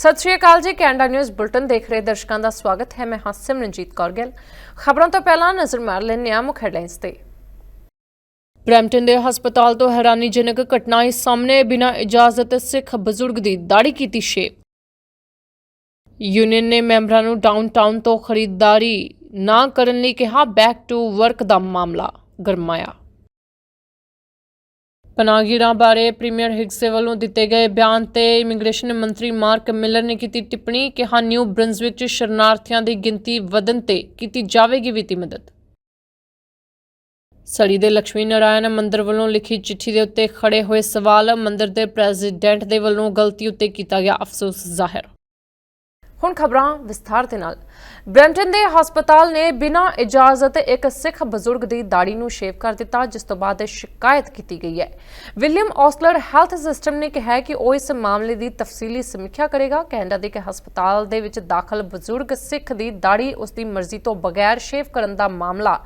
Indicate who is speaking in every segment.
Speaker 1: ਸਤਿ ਸ਼੍ਰੀ ਅਕਾਲ ਜੀ, Canada news bulletin ਦੇਖ ਰਹੇ ਦਰਸ਼ਕਾਂ ਦਾ ਸਵਾਗਤ ਹੈ। ਮੈਂ ਹਾਂ ਸਿਮਰਨਜੀਤ ਕੌਰ ਗਿੱਲ। ਖਬਰਾਂ ਤੋਂ ਪਹਿਲਾਂ ਨਜ਼ਰ ਮਾਰ ਲੈਂਦੇ ਹਾਂ ਮੁੱਖ ਹੈਡਲਾਈਨਸ ਤੇ। ਬ੍ਰੈਂਪਟਨ ਦੇ ਹਸਪਤਾਲ ਤੋਂ ਹੈਰਾਨੀਜਨਕ ਘਟਨਾ ਆਈ ਸਾਹਮਣੇ ਬਿਨਾਂ ਇਜਾਜ਼ਤ ਸਿੱਖ ਬਜ਼ੁਰਗ ਦੀ ਦਾੜੀ ਕੀਤੀ ਸ਼ੇਪ ਯੂਨੀਅਨ ਨੇ ਮੈਂਬਰਾਂ ਨੂੰ ਡਾਊਨਟਾਊਨ ਤੋਂ ਖਰੀਦਦਾਰੀ ਨਾ ਕਰਨ ਲਈ ਕਿਹਾ, ਬੈਕ ਟੂ ਵਰਕ ਦਾ ਮਾਮਲਾ ਗਰਮਾਇਆ। ਪਨਾਗੀਰਾਂ ਬਾਰੇ ਪ੍ਰੀਮੀਅਰ ਹਿਗਸੇ ਵੱਲੋਂ ਦਿੱਤੇ ਗਏ ਬਿਆਨ ਤੇ ਇਮੀਗ੍ਰੇਸ਼ਨ ਮੰਤਰੀ ਮਾਰਕ ਮਿਲਰ ਨੇ ਕੀਤੀ ਟਿੱਪਣੀ ਕਿ ਹਾਂ ਨਿਊ ਬ੍ਰਿੰਜ਼ਵਿਕ 'ਚ ਸ਼ਰਨਾਰਥੀਆਂ ਦੀ ਗਿਣਤੀ ਵਧਣ ਤੇ ਕੀਤੀ ਜਾਵੇਗੀ ਵਿੱਤੀ ਮਦਦ। ਸੜੀ ਦੇ ਲక్ష్ਮੀ ਨਾਰਾਇਣ ਮੰਦਿਰ ਵੱਲੋਂ ਲਿਖੀ ਚਿੱਠੀ ਦੇ ਉੱਤੇ ਖੜੇ ਹੋਏ ਸਵਾਲ ਮੰਦਿਰ ਦੇ ਪ੍ਰੈਜ਼ੀਡੈਂਟ ਦੇ ਵੱਲੋਂ ਗਲਤੀ ਉੱਤੇ ਕੀਤਾ ਗਿਆ ਅਫਸੋਸ ਜ਼ਾਹਿਰ। ਹੁਣ ਖਬਰਾਂ ਵਿਸਥਾਰ ਦੇ ਨਾਲ। ਬ੍ਰੈਂਟਨ ਦੇ ਹਸਪਤਾਲ ਨੇ ਬਿਨਾਂ ਇਜਾਜ਼ਤ ਇੱਕ ਸਿੱਖ ਬਜ਼ੁਰਗ ਦੀ ਦਾੜੀ ਨੂੰ ਸ਼ੇਵ ਕਰ ਦਿੱਤਾ, ਜਿਸ ਤੋਂ ਬਾਅਦ ਸ਼ਿਕਾਇਤ ਕੀਤੀ ਗਈ ਹੈ। ਵਿਲੀਅਮ ਔਸਲਰ ਹੈਲਥ ਸਿਸਟਮ ਨੇ ਕਿਹਾ ਕਿ ਉਹ ਇਸ ਮਾਮਲੇ ਦੀ ਤਫਸੀਲੀ ਸਮੀਖਿਆ ਕਰੇਗਾ ਕੈਨੇਡਾ ਦੇ ਇੱਕ ਹਸਪਤਾਲ ਦੇ ਵਿੱਚ ਦਾਖਲ ਬਜ਼ੁਰਗ ਸਿੱਖ ਦੀ ਦਾੜੀ ਉਸ ਦੀ ਮਰਜ਼ੀ ਤੋਂ ਬਗੈਰ ਸ਼ੇਵ ਕਰਨ ਦਾ ਮਾਮਲਾ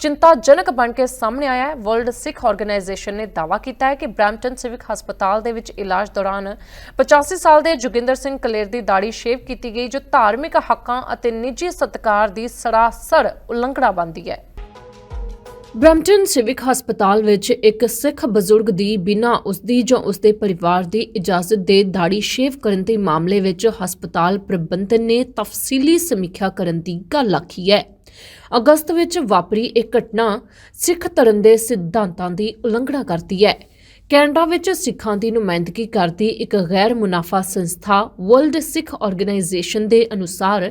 Speaker 1: ਚਿੰਤਾਜਨਕ ਬਣ ਕੇ ਸਾਹਮਣੇ ਆਇਆ ਹੈ। ਵਰਲਡ ਸਿੱਖ ਆਰਗੇਨਾਈਜੇਸ਼ਨ ਨੇ ਦਾਅਵਾ ਕੀਤਾ ਹੈ ਕਿ ਬ੍ਰੈਂਪਟਨ ਸਿਵਿਕ ਹਸਪਤਾਲ ਦੇ ਵਿੱਚ ਇਲਾਜ ਦੌਰਾਨ 85 ਸਾਲ ਦੇ ਜੋਗਿੰਦਰ ਸਿੰਘ ਕਲੇਰ ਦੀ ਦਾੜੀ ਸ਼ੇਵ ਕੀਤੀ ਗਈ ਜੋ ਧਾਰਮਿਕ ਹੱਕਾਂ ਅਤੇ ਨਿੱਜੀ ਸਤਕਾਰ ਦੀ ਸਰਾਸਰ ਉਲੰਘਣਾ ਬਣਦੀ ਹੈ। ਬ੍ਰੈਂਪਟਨ ਸਿਵਿਕ ਹਸਪਤਾਲ ਵਿੱਚ ਇੱਕ ਸਿੱਖ ਬਜ਼ੁਰਗ ਦੀ ਬਿਨਾਂ ਉਸਦੀ ਜਾਂ ਉਸਦੇ ਪਰਿਵਾਰ ਦੀ ਇਜਾਜ਼ਤ ਦੇ ਦਾੜੀ ਸ਼ੇਵ ਕਰਨ ਦੇ ਮਾਮਲੇ ਵਿੱਚ ਹਸਪਤਾਲ ਪ੍ਰਬੰਧਨ ਨੇ ਤਫਸੀਲੀ ਸਮੀਖਿਆ ਕਰਨ ਦੀ ਗੱਲ ਆਖੀ ਹੈ। ਅਗਸਤ ਵਿੱਚ ਵਾਪਰੀ ਇਹ ਘਟਨਾ ਸਿੱਖ ਧਰਮ ਦੇ ਸਿਧਾਂਤਾਂ ਦੀ ਉਲੰਘਣਾ ਕਰਦੀ ਹੈ। ਕੈਨੇਡਾ ਵਿੱਚ ਸਿੱਖਾਂ ਦੀ ਨੁਮਾਇੰਦਗੀ ਕਰਦੀ ਇੱਕ ਗੈਰ ਮੁਨਾਫਾ ਸੰਸਥਾ ਵਰਲਡ ਸਿੱਖ ਆਰਗੇਨਾਈਜੇਸ਼ਨ ਦੇ ਅਨੁਸਾਰ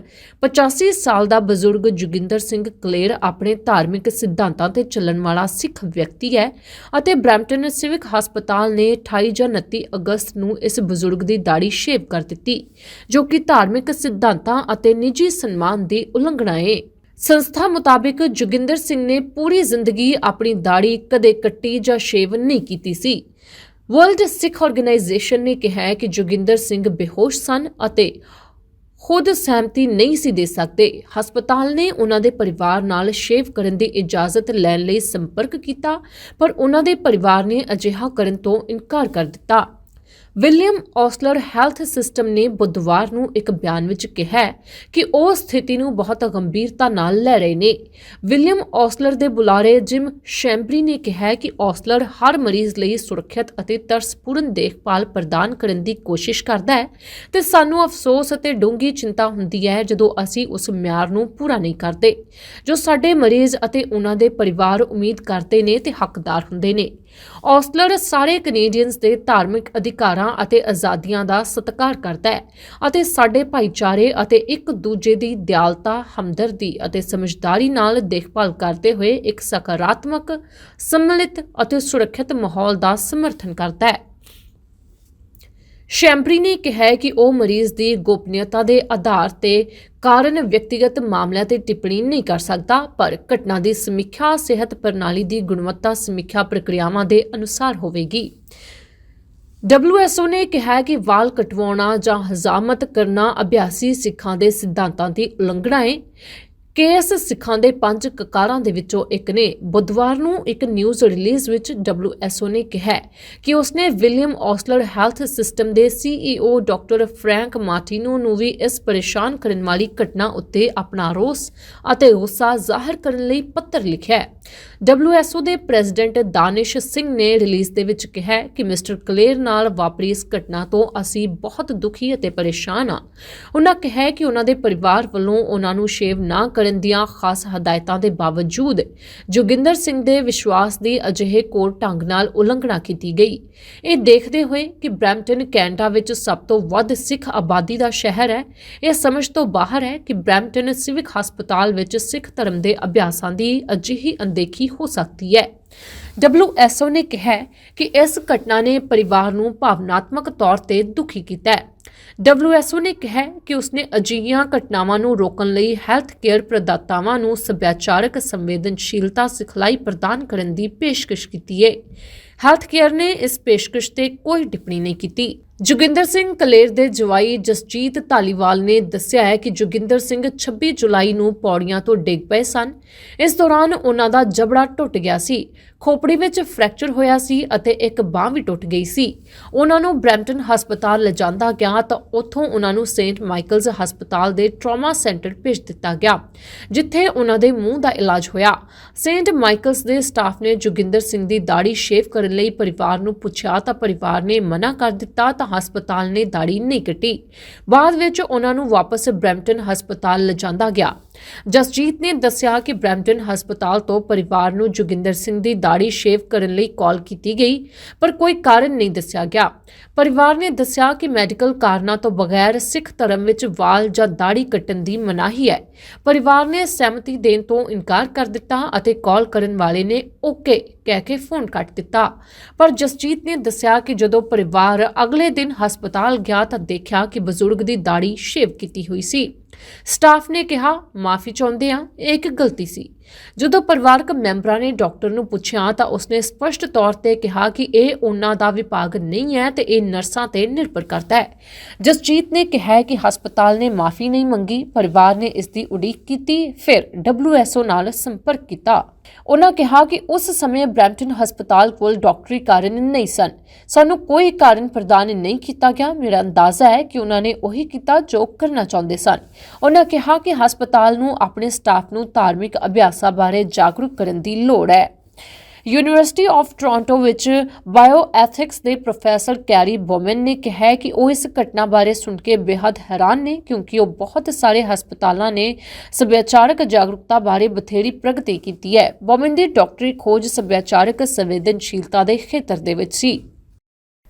Speaker 1: 85 ਸਾਲ ਦਾ ਬਜ਼ੁਰਗ ਜੋਗਿੰਦਰ ਸਿੰਘ ਕਲੇਰ ਆਪਣੇ ਧਾਰਮਿਕ ਸਿਧਾਂਤਾਂ ਤੇ ਚੱਲਣ ਵਾਲਾ ਸਿੱਖ ਵਿਅਕਤੀ ਹੈ ਅਤੇ ਬ੍ਰੈਂਪਟਨ ਸਿਵਿਕ ਹਸਪਤਾਲ ਨੇ 28 ਜਾਂ 29 ਅਗਸਤ ਨੂੰ ਇਸ ਬਜ਼ੁਰਗ ਦੀ ਦਾੜੀ ਸ਼ੇਵ ਕਰ ਦਿੱਤੀ, ਜੋ ਕਿ ਧਾਰਮਿਕ ਸਿਧਾਂਤਾਂ ਅਤੇ ਨਿੱਜੀ ਸਨਮਾਨ ਦੀ ਉਲੰਘਣਾ ਹੈ ਸੰਸਥਾ ਮੁਤਾਬਿਕ ਜੋਗਿੰਦਰ ਸਿੰਘ ਨੇ ਪੂਰੀ ਜ਼ਿੰਦਗੀ ਆਪਣੀ ਦਾੜੀ ਕਦੇ ਕੱਟੀ ਜਾਂ ਸ਼ੇਵ ਨਹੀਂ ਕੀਤੀ ਸੀ। ਵਰਲਡ ਸਿੱਖ ਆਰਗੇਨਾਈਜੇਸ਼ਨ ਨੇ ਕਿਹਾ ਹੈ ਕਿ ਜੋਗਿੰਦਰ ਸਿੰਘ ਬੇਹੋਸ਼ ਸਨ ਅਤੇ ਖੁਦ ਸਹਿਮਤੀ ਨਹੀਂ ਸੀ ਦੇ ਸਕਦੇ। ਹਸਪਤਾਲ ਨੇ ਉਹਨਾਂ ਦੇ ਪਰਿਵਾਰ ਨਾਲ ਸ਼ੇਵ ਕਰਨ ਦੀ ਇਜਾਜ਼ਤ ਲੈਣ ਲਈ ਸੰਪਰਕ ਕੀਤਾ, ਪਰ ਉਹਨਾਂ ਦੇ ਪਰਿਵਾਰ ਨੇ ਅਜਿਹਾ ਕਰਨ ਤੋਂ ਇਨਕਾਰ ਕਰ ਦਿੱਤਾ। ਵਿਲੀਅਮ ਔਸਲਰ ਹੈਲਥ ਸਿਸਟਮ ਨੇ ਬੁੱਧਵਾਰ ਨੂੰ ਇੱਕ ਬਿਆਨ ਵਿੱਚ ਕਿਹਾ ਕਿ ਉਹ ਸਥਿਤੀ ਨੂੰ ਬਹੁਤ ਗੰਭੀਰਤਾ ਨਾਲ ਲੈ ਰਹੇ ਨੇ। ਵਿਲੀਅਮ ਔਸਲਰ ਦੇ ਬੁਲਾਰੇ ਜਿਮ ਸ਼ੈਂਬਰੀ ਨੇ ਕਿਹਾ ਕਿ ਔਸਲਰ ਹਰ ਮਰੀਜ਼ ਲਈ ਸੁਰੱਖਿਅਤ ਅਤੇ ਤਰਸਪੂਰਨ ਦੇਖਭਾਲ ਪ੍ਰਦਾਨ ਕਰਨ ਦੀ ਕੋਸ਼ਿਸ਼ ਕਰਦਾ ਹੈ ਤੇ ਸਾਨੂੰ ਅਫਸੋਸ ਅਤੇ ਡੂੰਘੀ ਚਿੰਤਾ ਹੁੰਦੀ ਹੈ ਜਦੋਂ ਅਸੀਂ ਉਸ ਮਿਆਰ ਨੂੰ ਪੂਰਾ ਨਹੀਂ ਕਰਦੇ, ਜੋ ਸਾਡੇ ਮਰੀਜ਼ ਅਤੇ ਉਹਨਾਂ ਦੇ ਪਰਿਵਾਰ ਉਮੀਦ ਕਰਦੇ ਨੇ ਤੇ ਹੱਕਦਾਰ ਹੁੰਦੇ ਨੇ। ਔਸਲਰ ਸਾਰੇ ਕੈਨੇਡੀਅਨਸ ਦੇ ਧਾਰਮਿਕ ਅਧਿਕਾਰਾਂ ਅਤੇ ਆਜ਼ਾਦੀਆਂ ਦਾ ਸਤਿਕਾਰ ਕਰਦਾ ਹੈ ਅਤੇ ਸਾਡੇ ਭਾਈਚਾਰੇ ਅਤੇ ਇੱਕ ਦੂਜੇ ਦੀ ਦਿਆਲਤਾ, ਹਮਦਰਦੀ ਅਤੇ ਸਮਝਦਾਰੀ ਨਾਲ ਦੇਖਭਾਲ ਕਰਦੇ ਹੋਏ ਇੱਕ ਸਕਾਰਾਤਮਕ, ਸੰਮਿਲਿਤ ਅਤੇ ਸੁਰੱਖਿਅਤ ਮਾਹੌਲ ਦਾ ਸਮਰਥਨ ਕਰਦਾ ਹੈ। ਸ਼ੈਂਪਰੀ ਨੇ ਕਿਹਾ ਕਿ ਉਹ ਮਰੀਜ਼ ਦੀ ਗੋਪਨੀਯਤਾ ਦੇ ਆਧਾਰ ਤੇ ਕਾਰਨ ਵਿਅਕਤੀਗਤ ਮਾਮਲਿਆਂ ਤੇ ਟਿੱਪਣੀ ਨਹੀਂ ਕਰ ਸਕਦਾ, ਪਰ ਘਟਨਾ ਦੀ ਸਮੀਖਿਆ ਸਿਹਤ ਪ੍ਰਣਾਲੀ ਦੀ ਗੁਣਵੱਤਾ ਸਮੀਖਿਆ ਪ੍ਰਕਿਰਿਆਵਾਂ ਦੇ ਅਨੁਸਾਰ ਹੋਵੇਗੀ। WHO ਨੇ ਕਿਹਾ ਕਿ ਵਾਲ ਕਟਵਾਉਣਾ ਜਾਂ ਹਜ਼ਾਮਤ ਕਰਨਾ ਅਭਿਆਸੀ ਸਿੱਖਾਂ ਦੇ ਸਿਧਾਂਤਾਂ ਦੀ ਉਲੰਘਣਾ ਹੈ ਕੇਸ ਸਿੱਖਾਂ ਦੇ ਪੰਜ ਕਕਾਰਾਂ ਦੇ ਵਿੱਚੋਂ ਇੱਕ ਨੇ ਬੁੱਧਵਾਰ ਨੂੰ ਇੱਕ ਨਿਊਜ਼ ਰਿਲੀਜ਼ ਵਿੱਚ WHO ਨੇ ਕਿਹਾ ਹੈ ਕਿ ਉਸਨੇ ਵਿਲੀਅਮ ਔਸਲਰ ਹੈਲਥ ਸਿਸਟਮ ਦੇ CEO ਡਾਕਟਰ ਫ੍ਰੈਂਕ ਮਾਰਟੀਨੋ ਨੂੰ ਵੀ ਇਸ ਪਰੇਸ਼ਾਨ ਕਰਨ ਵਾਲੀ ਘਟਨਾ ਉੱਤੇ ਆਪਣਾ ਰੋਸ ਅਤੇ ਗੁੱਸਾ ਜ਼ਾਹਿਰ ਕਰਨ ਲਈ ਪੱਤਰ ਲਿਖਿਆ ਹੈ WHO ਦੇ ਪ੍ਰੈਜ਼ੀਡੈਂਟ ਦਾਨਿਸ਼ ਸਿੰਘ ਨੇ ਰਿਲੀਜ਼ ਦੇ ਵਿੱਚ ਕਿਹਾ ਕਿ ਮਿਸਟਰ ਕਲੇਰ ਨਾਲ ਵਾਪਰੀ ਇਸ ਘਟਨਾ ਤੋਂ ਅਸੀਂ ਬਹੁਤ ਦੁਖੀ ਅਤੇ ਪਰੇਸ਼ਾਨ ਹਾਂ। ਉਹਨਾਂ ਕਿਹਾ ਕਿ ਉਹਨਾਂ ਦੇ ਪਰਿਵਾਰ ਵੱਲੋਂ ਉਹਨਾਂ ਨੂੰ ਸ਼ੇਵ ਨਾ ਕਰਨ ਦੀਆਂ ਖਾਸ ਹਦਾਇਤਾਂ ਦੇ ਬਾਵਜੂਦ ਜੋਗਿੰਦਰ ਸਿੰਘ ਦੇ ਵਿਸ਼ਵਾਸ ਦੀ ਅਜਿਹੇ ਕੋਰ ਢੰਗ ਨਾਲ ਉਲੰਘਣਾ ਕੀਤੀ ਗਈ। ਇਹ ਦੇਖਦੇ ਹੋਏ ਕਿ ਬ੍ਰੈਂਪਟਨ, ਕੈਨੇਡਾ ਵਿੱਚ ਸਭ ਤੋਂ ਵੱਧ ਸਿੱਖ ਆਬਾਦੀ ਦਾ ਸ਼ਹਿਰ ਹੈ, ਇਹ ਸਮਝ ਤੋਂ ਬਾਹਰ ਹੈ ਕਿ ਬ੍ਰੈਂਪਟਨ ਸਿਵਿਕ ਹਸਪਤਾਲ ਵਿੱਚ ਸਿੱਖ ਧਰਮ ਦੇ ਅਭਿਆਸਾਂ ਦੀ ਅਜਿਹੀ ਅਣਦੇਖੀ ਹੋ ਸਕਦੀ ਹੈ। WHO ਨੇ ਕਿਹਾ ਕਿ ਇਸ ਘਟਨਾ ਨੇ ਪਰਿਵਾਰ ਨੂੰ ਭਾਵਨਾਤਮਕ ਤੌਰ ਤੇ ਦੁਖੀ ਕੀਤਾ ਹੈ। WHO ਨੇ ਕਿਹਾ ਕਿ ਉਸਨੇ ਅਜਿਹੀਆਂ ਘਟਨਾਵਾਂ ਨੂੰ ਰੋਕਣ ਲਈ ਹੈਲਥ ਕੇਅਰ ਪ੍ਰਦਾਤਾਵਾਂ ਨੂੰ ਸੱਭਿਆਚਾਰਕ ਸੰਵੇਦਨਸ਼ੀਲਤਾ ਸਿਖਲਾਈ ਪ੍ਰਦਾਨ ਕਰਨ ਦੀ ਪੇਸ਼ਕਸ਼ ਕੀਤੀ ਹੈ। ਹੈਲਥ ਕੇਅਰ ਨੇ ਇਸ ਪੇਸ਼ਕਸ਼ ਤੇ ਕੋਈ ਟਿੱਪਣੀ ਨਹੀਂ ਕੀਤੀ। ਜੋਗਿੰਦਰ ਸਿੰਘ ਕਲੇਰ ਦੇ ਜਵਾਈ ਜਸਜੀਤ ਧਾਲੀਵਾਲ ਨੇ ਦੱਸਿਆ ਹੈ ਕਿ ਜੋਗਿੰਦਰ ਸਿੰਘ 26 ਜੁਲਾਈ ਨੂੰ ਪੌੜੀਆਂ ਤੋਂ ਡਿੱਗ ਪਏ ਸਨ। ਇਸ ਦੌਰਾਨ ਉਹਨਾਂ ਦਾ ਜਬੜਾ ਟੁੱਟ ਗਿਆ ਸੀ। ਖੋਪੜੀ ਵਿੱਚ ਫ੍ਰੈਕਚਰ ਹੋਇਆ ਸੀ ਅਤੇ ਇੱਕ ਬਾਹ ਵੀ ਟੁੱਟ ਗਈ ਸੀ। ਉਹਨਾਂ ਨੂੰ ਬ੍ਰੈਂਟਨ ਹਸਪਤਾਲ ਲਿਜਾਂਦਾ ਗਿਆ ਤਾਂ ਉੱਥੋਂ ਉਹਨਾਂ ਨੂੰ ਸੇਂਟ ਮਾਈਕਲਸ ਹਸਪਤਾਲ ਦੇ ਟਰਾਮਾ ਸੈਂਟਰ ਭੇਜ ਦਿੱਤਾ ਗਿਆ, ਜਿੱਥੇ ਉਹਨਾਂ ਦੇ ਮੂੰਹ ਦਾ ਇਲਾਜ ਹੋਇਆ। ਸੇਂਟ ਮਾਈਕਲਸ ਦੇ ਸਟਾਫ ਨੇ ਜੋਗਿੰਦਰ ਸਿੰਘ ਦੀ ਦਾੜੀ ਸ਼ੇਵ ਕਰਨ ਲਈ ਪਰਿਵਾਰ ਨੂੰ ਪੁੱਛਿਆ ਤਾਂ ਪਰਿਵਾਰ ਨੇ ਮਨਾ ਕਰ ਦਿੱਤਾ ਤਾਂ ਹਸਪਤਾਲ ਨੇ ਦਾੜੀ ਨਹੀਂ ਕੱਟੀ। ਬਾਅਦ ਵਿੱਚ ਉਹਨਾਂ ਨੂੰ ਵਾਪਸ ਬ੍ਰੈਂਪਟਨ ਹਸਪਤਾਲ ਲਿਜਾਂਦਾ ਗਿਆ। ਜਸਜੀਤ ਨੇ ਦੱਸਿਆ ਕਿ ਬ੍ਰੈਂਪਟਨ ਹਸਪਤਾਲ ਤੋਂ ਪਰਿਵਾਰ ਨੂੰ ਜੋਗਿੰਦਰ ਸਿੰਘ ਦੀ ਦਾੜੀ ਸ਼ੇਵ ਕਰਨ ਲਈ ਕਾਲ ਕੀਤੀ ਗਈ, ਪਰ ਕੋਈ ਕਾਰਨ ਨਹੀਂ ਦੱਸਿਆ ਗਿਆ। ਪਰਿਵਾਰ ਨੇ ਦੱਸਿਆ ਕਿ ਮੈਡੀਕਲ ਕਾਰਨਾਂ ਤੋਂ ਬਗੈਰ ਸਿੱਖ ਧਰਮ ਵਿੱਚ ਵਾਲ ਜਾਂ ਦਾੜੀ ਕੱਟਣ ਦੀ ਮਨਾਹੀ ਹੈ। ਪਰਿਵਾਰ ਨੇ ਸਹਿਮਤੀ ਦੇਣ ਤੋਂ ਇਨਕਾਰ ਕਰ ਦਿੱਤਾ ਅਤੇ ਕਾਲ ਕਰਨ ਵਾਲੇ ਨੇ ਓਕੇ ਕਹਿ ਕੇ ਫੋਨ ਕੱਟ ਦਿੱਤਾ। ਪਰ ਜਸਜੀਤ ਨੇ ਦੱਸਿਆ ਕਿ ਜਦੋਂ ਪਰਿਵਾਰ ਅਗਲੇ ਦਿਨ ਹਸਪਤਾਲ ਗਿਆ ਤਾਂ ਦੇਖਿਆ ਕਿ ਬਜ਼ੁਰਗ ਦੀ ਦਾੜੀ ਸ਼ੇਵ ਕੀਤੀ ਹੋਈ ਸੀ। ਸਟਾਫ ਨੇ ਕਿਹਾ, ਮਾਫੀ ਚਾਹੁੰਦੇ ਹਾਂ। ਇਹ ਇੱਕ ਗਲਤੀ ਸੀ। ਜਦੋਂ ਪਰਿਵਾਰਕ ਮੈਂਬਰਾਂ ਨੇ ਡਾਕਟਰ ਨੂੰ ਪੁੱਛਿਆ ਤਾਂ ਉਸਨੇ ਸਪਸ਼ਟ ਤੌਰ ਤੇ ਕਿਹਾ ਕਿ ਇਹ ਉਹਨਾਂ ਦਾ ਵਿਭਾਗ ਨਹੀਂ ਹੈ ਤੇ ਇਹ ਨਰਸਾਂ ਤੇ ਨਿਰਭਰ ਕਰਦਾ ਹੈ। ਜਸਜੀਤ ਨੇ ਕਿਹਾ ਕਿ ਹਸਪਤਾਲ ਨੇ ਮਾਫੀ ਨਹੀਂ ਮੰਗੀ, ਪਰਿਵਾਰ ਨੇ ਇਸ ਦੀ ਉਡੀਕ ਕੀਤੀ, ਫਿਰ WSO ਨਾਲ ਸੰਪਰਕ ਕੀਤਾ। ਉਹਨਾਂ ਕਿਹਾ ਕਿ ਉਸ ਸਮੇਂ ਬ੍ਰੈਂਪਟਨ ਹਸਪਤਾਲ ਕੋਲ ਡਾਕਟਰੀ ਕਾਰਨ ਨਹੀਂ ਸਨ। ਸਾਨੂੰ ਕੋਈ ਕਾਰਨ ਪ੍ਰਦਾਨ ਨਹੀਂ ਕੀਤਾ ਗਿਆ। ਮੇਰਾ ਅੰਦਾਜ਼ਾ ਹੈ ਕਿ ਉਹਨਾਂ ਨੇ ਉਹੀ ਕੀਤਾ ਜੋ ਕਰਨਾ ਚਾਹੁੰਦੇ ਸਨ। ਉਹਨਾਂ ਕਿਹਾ ਕਿ ਹਸਪਤਾਲ ਨੂੰ ਆਪਣੇ ਸਟਾਫ ਨੂੰ ਧਾਰਮਿਕ ਅਭਿਆਸਾਂ ਬਾਰੇ ਜਾਗਰੂਕ ਕਰਨ ਦੀ ਲੋੜ ਹੈ। ਯੂਨੀਵਰਸਿਟੀ ਆਫ ਟੋਰਾਂਟੋ ਵਿੱਚ ਬਾਇਓਐਥਿਕਸ ਦੇ ਪ੍ਰੋਫੈਸਰ ਕੈਰੀ ਬੋਮਨ ਨੇ ਕਿਹਾ ਕਿ ਉਹ ਇਸ ਘਟਨਾ ਬਾਰੇ ਸੁਣ ਕੇ ਬੇहद ਹੈਰਾਨ ਨੇ ਕਿਉਂਕਿ ਉਹ ਬਹੁਤ ਸਾਰੇ ਹਸਪਤਾਲਾਂ ਨੇ ਸੱਭਿਆਚਾਰਕ ਜਾਗਰੂਕਤਾ ਬਾਰੇ ਬਥੇਰੀ ਪ੍ਰਗਤੀ ਕੀਤੀ ਹੈ। ਬੋਮਨ ਦੀ ਡਾਕਟਰੀ ਖੋਜ ਸੱਭਿਆਚਾਰਕ ਸੰਵੇਦਨਸ਼ੀਲਤਾ ਦੇ ਖੇਤਰ ਦੇ ਵਿੱਚ ਸੀ।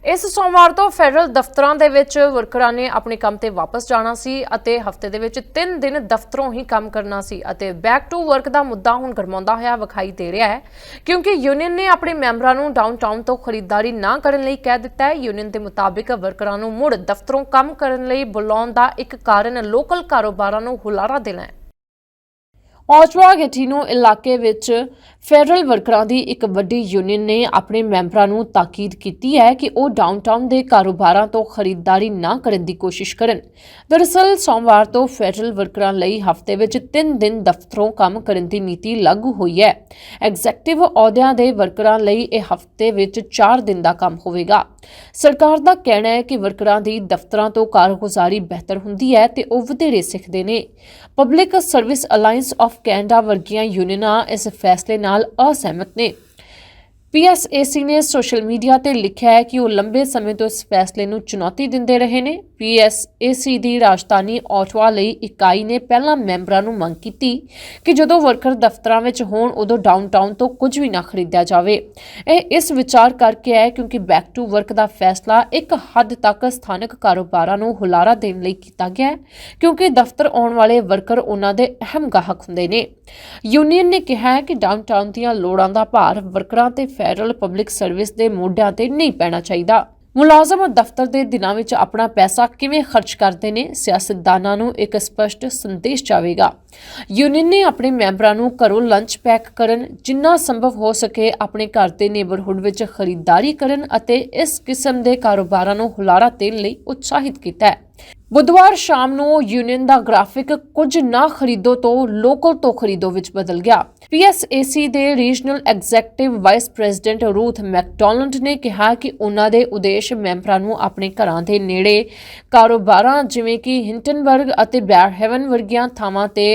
Speaker 1: ਇਸ ਸੋਮਵਾਰ ਤੋਂ ਫੈਡਰਲ ਦਫ਼ਤਰਾਂ ਦੇ ਵਿੱਚ ਵਰਕਰਾਂ ਨੇ ਆਪਣੇ ਕੰਮ ਤੇ ਵਾਪਸ ਜਾਣਾ ਸੀ ਅਤੇ ਹਫ਼ਤੇ ਦੇ ਵਿੱਚ 3 ਦਿਨ ਦਫ਼ਤਰੋਂ ਹੀ ਕੰਮ ਕਰਨਾ ਸੀ ਅਤੇ ਬੈਕ ਟੂ ਵਰਕ ਦਾ ਮੁੱਦਾ ਹੁਣ ਗਰਮਾਉਂਦਾ ਹੋਇਆ ਵਿਖਾਈ ਦੇ ਰਿਹਾ ਹੈ, ਕਿਉਂਕਿ ਯੂਨੀਅਨ ਨੇ ਆਪਣੇ ਮੈਂਬਰਾਂ ਨੂੰ ਡਾਊਨਟਾਊਨ ਤੋਂ ਖਰੀਦਦਾਰੀ ਨਾ ਕਰਨ ਲਈ ਕਹਿ ਦਿੱਤਾ ਹੈ। ਯੂਨੀਅਨ ਦੇ ਮੁਤਾਬਿਕ ਵਰਕਰਾਂ ਨੂੰ ਮੁੜ ਦਫ਼ਤਰੋਂ ਕੰਮ ਕਰਨ ਲਈ ਬੁਲਾਉਣ ਦਾ ਇੱਕ ਕਾਰਨ ਲੋਕਲ ਕਾਰੋਬਾਰਾਂ ਨੂੰ ਹੁਲਾਰਾ ਦੇਣਾ ਹੈ। ਔਚਵਾ ਗੈਟੀਨੋ ਇਲਾਕੇ ਵਿੱਚ ਫੈਡਰਲ ਵਰਕਰਾਂ ਦੀ ਇੱਕ ਵੱਡੀ ਯੂਨੀਅਨ ਨੇ ਆਪਣੇ ਮੈਂਬਰਾਂ ਨੂੰ ਤਾਕੀਦ ਕੀਤੀ ਹੈ ਕਿ ਉਹ ਡਾਊਨਟਾਊਨ ਦੇ ਕਾਰੋਬਾਰਾਂ ਤੋਂ ਖਰੀਦਦਾਰੀ ਨਾ ਕਰਨ ਦੀ ਕੋਸ਼ਿਸ਼ ਕਰਨ। ਦਰਅਸਲ, ਸੋਮਵਾਰ ਤੋਂ ਫੈਡਰਲ ਵਰਕਰਾਂ ਲਈ ਹਫ਼ਤੇ ਵਿੱਚ 3 ਦਿਨ ਦਫ਼ਤਰੋਂ ਕੰਮ ਕਰਨ ਦੀ ਨੀਤੀ ਲਾਗੂ ਹੋਈ ਹੈ। ਐਗਜ਼ੈਕਟਿਵ ਅਹੁਦਿਆਂ ਦੇ ਵਰਕਰਾਂ ਲਈ ਇਹ ਹਫ਼ਤੇ ਵਿੱਚ 4 ਦਿਨ ਦਾ ਕੰਮ ਹੋਵੇਗਾ। ਸਰਕਾਰ ਦਾ ਕਹਿਣਾ ਹੈ ਕਿ ਵਰਕਰਾਂ ਦੀ ਦਫ਼ਤਰਾਂ ਤੋਂ ਕਾਰਗੁਜ਼ਾਰੀ ਬਿਹਤਰ ਹੁੰਦੀ ਹੈ ਤੇ ਉਹ ਵਧੇਰੇ ਸਿੱਖਦੇ ਨੇ। Public Service Alliance of Canada ਵਰਗੀਆਂ ਯੂਨੀਅਨਾਂ ਇਸ ਫੈਸਲੇ ਨਾਲ ਅਸਹਿਮਤ ਨੇ। ਪੀਐਸਏਸੀ ਨੇ ਸੋਸ਼ਲ ਮੀਡੀਆ ਤੇ ਲਿਖਿਆ ਹੈ ਕਿ ਉਹ ਲੰਬੇ ਸਮੇਂ ਤੋਂ ਇਸ ਫੈਸਲੇ ਨੂੰ ਚੁਣੌਤੀ ਦਿੰਦੇ ਰਹੇ ਨੇ। ਪੀਐਸਏਸੀ ਦੀ ਰਾਜਧਾਨੀ ਆਟਵਾ ਲਈ ਇਕਾਈ ਨੇ ਪਹਿਲਾਂ ਮੈਂਬਰਾਂ ਨੂੰ ਮੰਗ ਕੀਤੀ ਕਿ ਜਦੋਂ ਵਰਕਰ ਦਫ਼ਤਰਾਂ ਵਿੱਚ ਹੋਣ ਉਦੋਂ ਡਾਊਨਟਾਊਨ ਤੋਂ ਕੁਝ ਵੀ ਨਾ ਖਰੀਦਿਆ ਜਾਵੇ। ਇਹ ਇਸ ਵਿਚਾਰ ਕਰਕੇ ਹੈ ਕਿਉਂਕਿ ਬੈਕ ਟੂ ਵਰਕ ਦਾ ਫੈਸਲਾ ਇੱਕ ਹੱਦ ਤੱਕ ਸਥਾਨਕ ਕਾਰੋਬਾਰਾਂ ਨੂੰ ਹੁਲਾਰਾ ਦੇਣ ਲਈ ਕੀਤਾ ਗਿਆ ਹੈ, ਕਿਉਂਕਿ ਦਫ਼ਤਰ ਆਉਣ ਵਾਲੇ ਵਰਕਰ ਉਹਨਾਂ ਦੇ ਅਹਿਮ ਗਾਹਕ ਹੁੰਦੇ ਨੇ। ਯੂਨੀਅਨ ਨੇ ਕਿਹਾ ਹੈ ਕਿ ਡਾਊਨਟਾਊਨ ਦੀਆਂ ਲੋੜਾਂ ਦਾ ਭਾਰ ਵਰਕਰਾਂ ਤੇ ਫੈਡਰਲ ਪਬਲਿਕ ਸਰਵਿਸ ਦੇ ਮੋਢਿਆਂ ਤੇ ਨਹੀਂ ਪੈਣਾ ਚਾਹੀਦਾ। ਮੁਲਾਜ਼ਮ ਦਫ਼ਤਰ ਦੇ ਦਿਨਾਂ ਵਿੱਚ ਆਪਣਾ ਪੈਸਾ ਕਿਵੇਂ ਖਰਚ ਕਰਦੇ ਨੇ, ਸਿਆਸਤਦਾਨਾਂ ਨੂੰ ਇੱਕ ਸਪਸ਼ਟ ਸੰਦੇਸ਼ ਜਾਵੇਗਾ। ਯੂਨੀਅਨ ਨੇ ਆਪਣੇ ਮੈਂਬਰਾਂ ਨੂੰ ਘਰੋਂ ਲੰਚ ਪੈਕ ਕਰਨ, ਜਿੰਨਾ ਸੰਭਵ ਹੋ ਸਕੇ ਆਪਣੇ ਘਰ ਦੇ ਨੇਬਰਹੁੱਡ ਵਿੱਚ ਖਰੀਦਦਾਰੀ ਕਰਨ ਅਤੇ ਇਸ ਕਿਸਮ ਦੇ ਕਾਰੋਬਾਰਾਂ ਨੂੰ ਹੁਲਾਰਾ ਦੇਣ ਲਈ ਉਤਸ਼ਾਹਿਤ ਕੀਤਾ ਹੈ। ਬੁੱਧਵਾਰ ਸ਼ਾਮ ਨੂੰ ਯੂਨੀਅਨ ਦਾ ਗ੍ਰਾਫਿਕ ਕੁਝ ਨਾ ਖਰੀਦੋ ਤੋਂ ਲੋਕਲ ਤੋਂ ਖਰੀਦੋ ਵਿੱਚ ਬਦਲ ਗਿਆ। ਪੀਐਸਏਸੀ ਦੇ regional executive vice president Ruth MacDonald ਨੇ ਕਿਹਾ ਕਿ ਉਹਨਾਂ ਦੇ ਉਦੇਸ਼ ਮੈਂਬਰਾਂ ਨੂੰ ਆਪਣੇ ਘਰਾਂ ਦੇ ਨੇੜੇ ਕਾਰੋਬਾਰਾਂ ਜਿਵੇਂ ਕਿ ਹਿੰਟਨਬਰਗ ਅਤੇ ਬੈਰਹੇਵਨ ਵਰਗੀਆਂ ਥਾਵਾਂ ਤੇ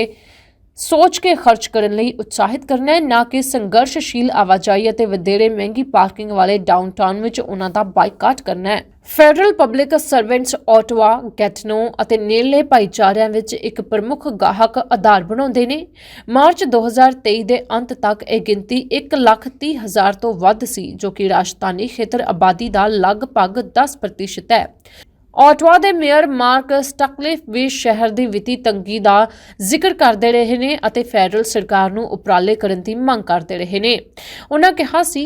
Speaker 1: ਸੋਚ ਕੇ ਖਰਚ ਕਰਨ ਲਈ ਉਤਸ਼ਾਹਿਤ ਕਰਨਾ ਹੈ ਨਾ ਕਿ ਸੰਘਰਸ਼ਸ਼ੀਲ ਆਵਾਜਾਈ ਅਤੇ ਵਧੇਰੇ ਮਹਿੰਗੀ ਪਾਰਕਿੰਗ ਵਾਲੇ ਡਾਊਨਟਾਊਨ ਵਿੱਚ ਉਹਨਾਂ ਦਾ ਬਾਈਕਾਟ ਕਰਨਾ ਹੈ। Federal public servants Ottawa Gatineau ਅਤੇ ਨੇੜਲੇ ਭਾਈਚਾਰਿਆਂ ਵਿੱਚ ਇੱਕ ਪ੍ਰਮੁੱਖ ਗਾਹਕ ਆਧਾਰ ਬਣਾਉਂਦੇ ਨੇ। ਮਾਰਚ 2023 ਦੇ ਅੰਤ ਤੱਕ ਇਹ ਗਿਣਤੀ 1,30,000 ਤੋਂ ਵੱਧ ਸੀ ਜੋ ਕਿ ਰਾਜਧਾਨੀ ਖੇਤਰ ਆਬਾਦੀ ਦਾ ਲਗਭਗ 10% ਹੈ। ਆਟਵਾ ਦੇ ਮੇਅਰ ਮਾਰਕ ਸਟਕਲਿਫ ਵੀ ਸ਼ਹਿਰ ਦੀ ਵਿੱਤੀ ਤੰਗੀ ਦਾ ਜ਼ਿਕਰ ਕਰਦੇ ਰਹੇ ਨੇ ਅਤੇ ਫੈਡਰਲ ਸਰਕਾਰ ਨੂੰ ਉਪਰਾਲੇ ਕਰਨ ਦੀ ਮੰਗ ਕਰਦੇ ਰਹੇ ਨੇ। ਉਹਨਾਂ ਕਿਹਾ ਸੀ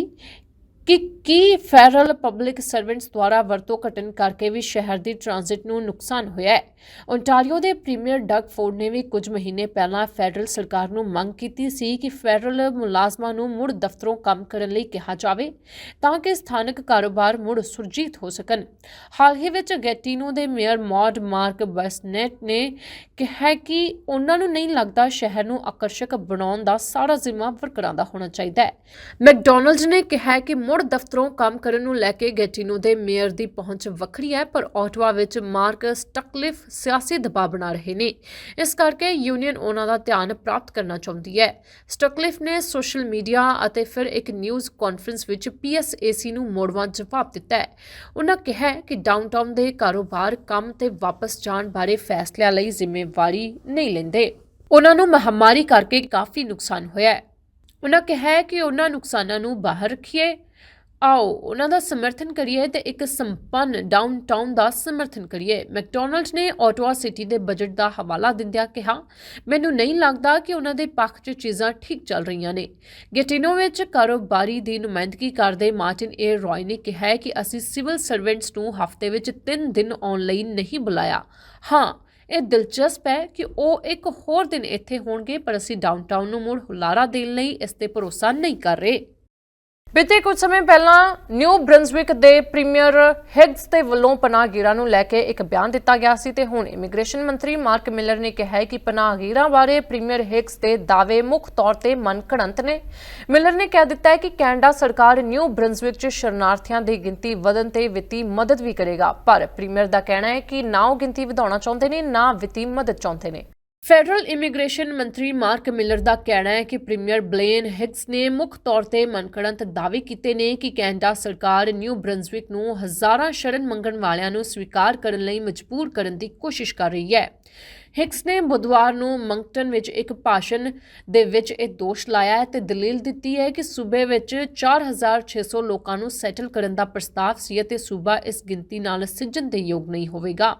Speaker 1: ਕਿ ਕੀ ਫੈਡਰਲ ਪਬਲਿਕ ਸਰਵੈਂਟਸ ਦੁਆਰਾ ਵਰਤੋਂ ਘਟਨ ਕਰਕੇ ਵੀ ਸ਼ਹਿਰ ਦੀ ਟ੍ਰਾਂਜ਼ਿਟ ਨੂੰ ਨੁਕਸਾਨ ਹੋਇਆ ਹੈ? ਓਨਟਾਰੀਓ ਦੇ ਪ੍ਰੀਮੀਅਰ ਡਗ ਫੋਰਡ ਨੇ ਵੀ ਕੁਝ ਮਹੀਨੇ ਪਹਿਲਾਂ ਫੈਡਰਲ ਸਰਕਾਰ ਨੂੰ ਮੰਗ ਕੀਤੀ ਸੀ ਕਿ ਫੈਡਰਲ ਮੁਲਾਜ਼ਮਾਂ ਨੂੰ ਮੁੜ ਦਫ਼ਤਰੋਂ ਕੰਮ ਕਰਨ ਲਈ ਕਿਹਾ ਜਾਵੇ ਤਾਂ ਕਿ ਸਥਾਨਕ ਕਾਰੋਬਾਰ ਮੁੜ ਸੁਰਜੀਤ ਹੋ ਸਕਣ। ਹਾਲ ਹੀ ਵਿੱਚ ਗੈਟੀਨੋ ਦੇ ਮੇਅਰ ਮੌਡ ਮਾਰਕ ਬਸਨੈਟ ਨੇ ਕਿਹਾ ਕਿ ਉਹਨਾਂ ਨੂੰ ਨਹੀਂ ਲੱਗਦਾ ਸ਼ਹਿਰ ਨੂੰ ਆਕਰਸ਼ਕ ਬਣਾਉਣ ਦਾ ਸਾਰਾ ਜ਼ਿੰਮਾ ਵਰਕਰਾਂ ਦਾ ਹੋਣਾ ਚਾਹੀਦਾ ਹੈ। ਮੈਕਡੋਨਲਡਸ ਨੇ ਕਿਹਾ ਕਿ ਮੁੜ ਦਫ਼ਤਰੋਂ ਕੰਮ ਕਰਨ ਨੂੰ ਲੈ ਕੇ ਗੈਟੀਨੋ ਦੇ ਮੇਅਰ ਦੀ ਪਹੁੰਚ ਵੱਖਰੀ ਹੈ, ਪਰ ਆਟਵਾ ਵਿੱਚ ਮਾਰਕ ਸਟਕਲਿਫ ਸਿਆਸੀ ਦਬਾਅ ਬਣਾ ਰਹੇ ਨੇ। ਇਸ ਕਰਕੇ ਯੂਨੀਅਨ ਉਹਨਾਂ ਦਾ ਧਿਆਨ ਪ੍ਰਾਪਤ ਕਰਨਾ ਚਾਹੁੰਦੀ ਹੈ। ਸਟਕਲਿਫ ਨੇ ਸੋਸ਼ਲ ਮੀਡੀਆ ਅਤੇ ਫਿਰ ਇੱਕ ਨਿਊਜ਼ ਕਾਨਫਰੰਸ ਵਿੱਚ ਪੀਐਸਏਸੀ ਨੂੰ ਮੋੜਵਾਂ ਜਵਾਬ ਦਿੱਤਾ ਹੈ। ਉਹਨਾਂ ਕਿਹਾ ਕਿ ਡਾਊਨਟਾਊਨ ਦੇ ਕਾਰੋਬਾਰ ਕੰਮ ਤੇ ਵਾਪਸ ਜਾਣ ਬਾਰੇ ਫੈਸਲਿਆਂ ਲਈ ਜ਼ਿੰਮੇਵਾਰੀ ਨਹੀਂ ਲੈਂਦੇ। ਉਹਨਾਂ ਨੂੰ ਮਹਾਮਾਰੀ ਕਰਕੇ ਕਾਫੀ ਨੁਕਸਾਨ ਹੋਇਆ ਹੈ। ਉਹਨਾਂ ਕਿਹਾ ਕਿ ਉਹਨਾਂ ਨੁਕਸਾਨਾਂ ਨੂੰ ਬਾਹਰ ਰੱਖੀਏ। ਆਓ, ਉਹਨਾਂ ਦਾ ਸਮਰਥਨ ਕਰੀਏ ਤੇ ਇੱਕ ਸੰਪੰਨ ਡਾਊਨਟਾਊਨ ਦਾ ਸਮਰਥਨ ਕਰੀਏ। ਮੈਕਡੋਨਲਡ ਨੇ ਆਟਵਾ ਸਿਟੀ ਦੇ ਬਜਟ ਦਾ ਹਵਾਲਾ ਦਿੰਦਿਆਂ ਕਿਹਾ, ਮੈਨੂੰ ਨਹੀਂ ਲੱਗਦਾ ਕਿ ਉਹਨਾਂ ਦੇ ਪੱਖ 'ਚ ਚੀਜ਼ਾਂ ਠੀਕ ਚੱਲ ਰਹੀਆਂ ਨੇ। ਗੈਟਿਨੋ ਵਿੱਚ ਕਾਰੋਬਾਰੀ ਦੀ ਨੁਮਾਇੰਦਗੀ ਕਰਦੇ ਮਾਰਟਿਨ ਏ ਰॉय ਨੇ ਕਿਹਾ ਕਿ ਅਸੀਂ ਸਿਵਲ ਸਰਵੈਂਟਸ ਨੂੰ ਹਫ਼ਤੇ ਵਿੱਚ 3 ਦਿਨ ਆਉਣ ਲਈ ਨਹੀਂ ਬੁਲਾਇਆ। ਹਾਂ ਇਹ ਦਿਲਚਸਪ ਹੈ ਕਿ ਉਹ ਇੱਕ ਹੋਰ ਦਿਨ ਇੱਥੇ ਹੋਣਗੇ, ਪਰ ਅਸੀਂ ਡਾਊਨਟਾਊਨ ਨੂੰ ਮੁੜ ਹੁਲਾਰਾ ਦੇਣ ਲਈ ਇਸ ਤੇ ਭਰੋਸਾ ਨਹੀਂ ਕਰ ਰਹੇ। ਬੀਤੇ ਕੁਝ ਸਮੇਂ ਪਹਿਲਾਂ ਨਿਊ ਬ੍ਰੰਸਵਿਕ ਦੇ ਪ੍ਰੀਮੀਅਰ ਹੈਗਸ ਦੇ ਵੱਲੋਂ ਪਨਾਹਗੀਰਾਂ ਨੂੰ ਲੈ ਕੇ ਇੱਕ ਬਿਆਨ ਦਿੱਤਾ ਗਿਆ ਸੀ ਤੇ ਹੁਣ ਇਮੀਗ੍ਰੇਸ਼ਨ ਮੰਤਰੀ ਮਾਰਕ ਮਿਲਰ ਨੇ ਕਿਹਾ ਹੈ ਕਿ ਪਨਾਹਗੀਰਾਂ ਬਾਰੇ ਪ੍ਰੀਮੀਅਰ ਹੈਗਸ ਦੇ ਦਾਅਵੇ ਮੁੱਖ ਤੌਰ ਤੇ ਮਨਘੜੰਤ ਨੇ। ਮਿਲਰ ਨੇ ਕਹਿ ਦਿੱਤਾ ਹੈ ਕਿ ਕੈਨੇਡਾ ਸਰਕਾਰ ਨਿਊ ਬ੍ਰੰਸਵਿਕ 'ਚ ਸ਼ਰਨਾਰਥੀਆਂ ਦੀ ਗਿਣਤੀ ਵਧਣ ਤੇ ਵਿੱਤੀ ਮਦਦ ਵੀ ਕਰੇਗਾ, ਪਰ ਪ੍ਰੀਮੀਅਰ ਦਾ ਕਹਿਣਾ ਹੈ ਕਿ ਨਾ ਉਹ ਗਿਣਤੀ ਵਧਾਉਣਾ ਚਾਹੁੰਦੇ ਨੇ, ਨਾ ਵਿੱਤੀ ਮਦਦ ਚਾਹੁੰਦੇ ਨੇ। ਫੈਡਰਲ ਇਮੀਗ੍ਰੇਸ਼ਨ ਮੰਤਰੀ ਮਾਰਕ ਮਿਲਰ ਦਾ ਕਹਿਣਾ ਹੈ ਕਿ ਪ੍ਰੀਮੀਅਰ ਬਲੇਨ ਹਿਗਸ ਨੇ ਮੁੱਖ ਤੌਰ ਤੇ ਮਨਕੜੰਤ ਦਾਅਵੇ ਕੀਤੇ ਨੇ ਕਿ ਕੈਨੇਡਾ ਸਰਕਾਰ ਨਿਊ ਬ੍ਰੰਜ਼ਵਿਕ ਨੂੰ ਹਜ਼ਾਰਾਂ ਸ਼ਰਨ ਮੰਗਣ ਵਾਲਿਆਂ ਨੂੰ ਸਵੀਕਾਰ ਕਰਨ ਲਈ ਮਜਬੂਰ ਕਰਨ ਦੀ ਕੋਸ਼ਿਸ਼ ਕਰ ਰਹੀ ਹੈ। ਹਿਕਸ ਨੇ ਬੁੱਧਵਾਰ ਨੂੰ ਮੰਗਟਨ ਵਿੱਚ ਇੱਕ ਭਾਸ਼ਣ ਦੇ ਵਿੱਚ ਇਹ ਦੋਸ਼ ਲਾਇਆ ਹੈ ਤੇ ਦਲੀਲ ਦਿੱਤੀ ਹੈ ਕਿ ਸੂਬੇ ਵਿੱਚ 4600 ਲੋਕਾਂ ਨੂੰ ਸੈਟਲ ਕਰਨ ਦਾ ਪ੍ਰਸਤਾਵ ਸੀ ਅਤੇ ਸੂਬਾ ਇਸ ਗਿਣਤੀ ਨਾਲ ਸਿੱਝਣ ਦੇ ਯੋਗ ਨਹੀਂ ਹੋਵੇਗਾ।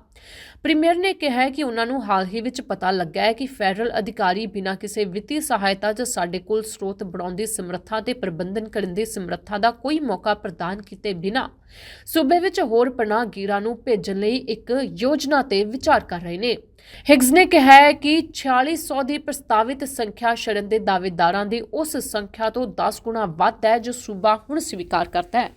Speaker 1: ਪ੍ਰੀਮੀਅਰ ਨੇ ਕਿਹਾ ਕਿ ਉਹਨਾਂ ਨੂੰ ਹਾਲ ਹੀ ਵਿੱਚ ਪਤਾ ਲੱਗਾ ਹੈ ਕਿ ਫੈਡਰਲ ਅਧਿਕਾਰੀ ਬਿਨਾਂ ਕਿਸੇ ਵਿੱਤੀ ਸਹਾਇਤਾ ਜਾਂ ਸਾਡੇ ਕੋਲ ਸਰੋਤ ਬਣਾਉਣ ਦੀ ਸਮਰੱਥਾ ਤੇ ਪ੍ਰਬੰਧਨ ਕਰਨ ਦੀ ਸਮਰੱਥਾ ਦਾ ਕੋਈ ਮੌਕਾ ਪ੍ਰਦਾਨ ਕੀਤੇ ਬਿਨਾਂ ਸੂਬੇ ਵਿੱਚ ਹੋਰ ਪਨਾਹਗੀਰਾਂ ਨੂੰ ਭੇਜਣ ਲਈ ਇੱਕ ਯੋਜਨਾ ਤੇ ਵਿਚਾਰ ਕਰ ਰਹੇ ਨੇ। ਹਿਗਸ ਨੇ ਕਿਹਾ ਹੈ ਕਿ 4600 ਦੀ ਪ੍ਰਸਤਾਵਿਤ ਸੰਖਿਆ ਛੜਨ ਦੇ ਦਾਅਵੇਦਾਰਾਂ ਦੀ ਉਸ ਸੰਖਿਆ ਤੋਂ 10 ਗੁਣਾ ਵੱਧ ਹੈ ਜੋ ਸੂਬਾ ਹੁਣ ਸਵੀਕਾਰ ਕਰਦਾ ਹੈ।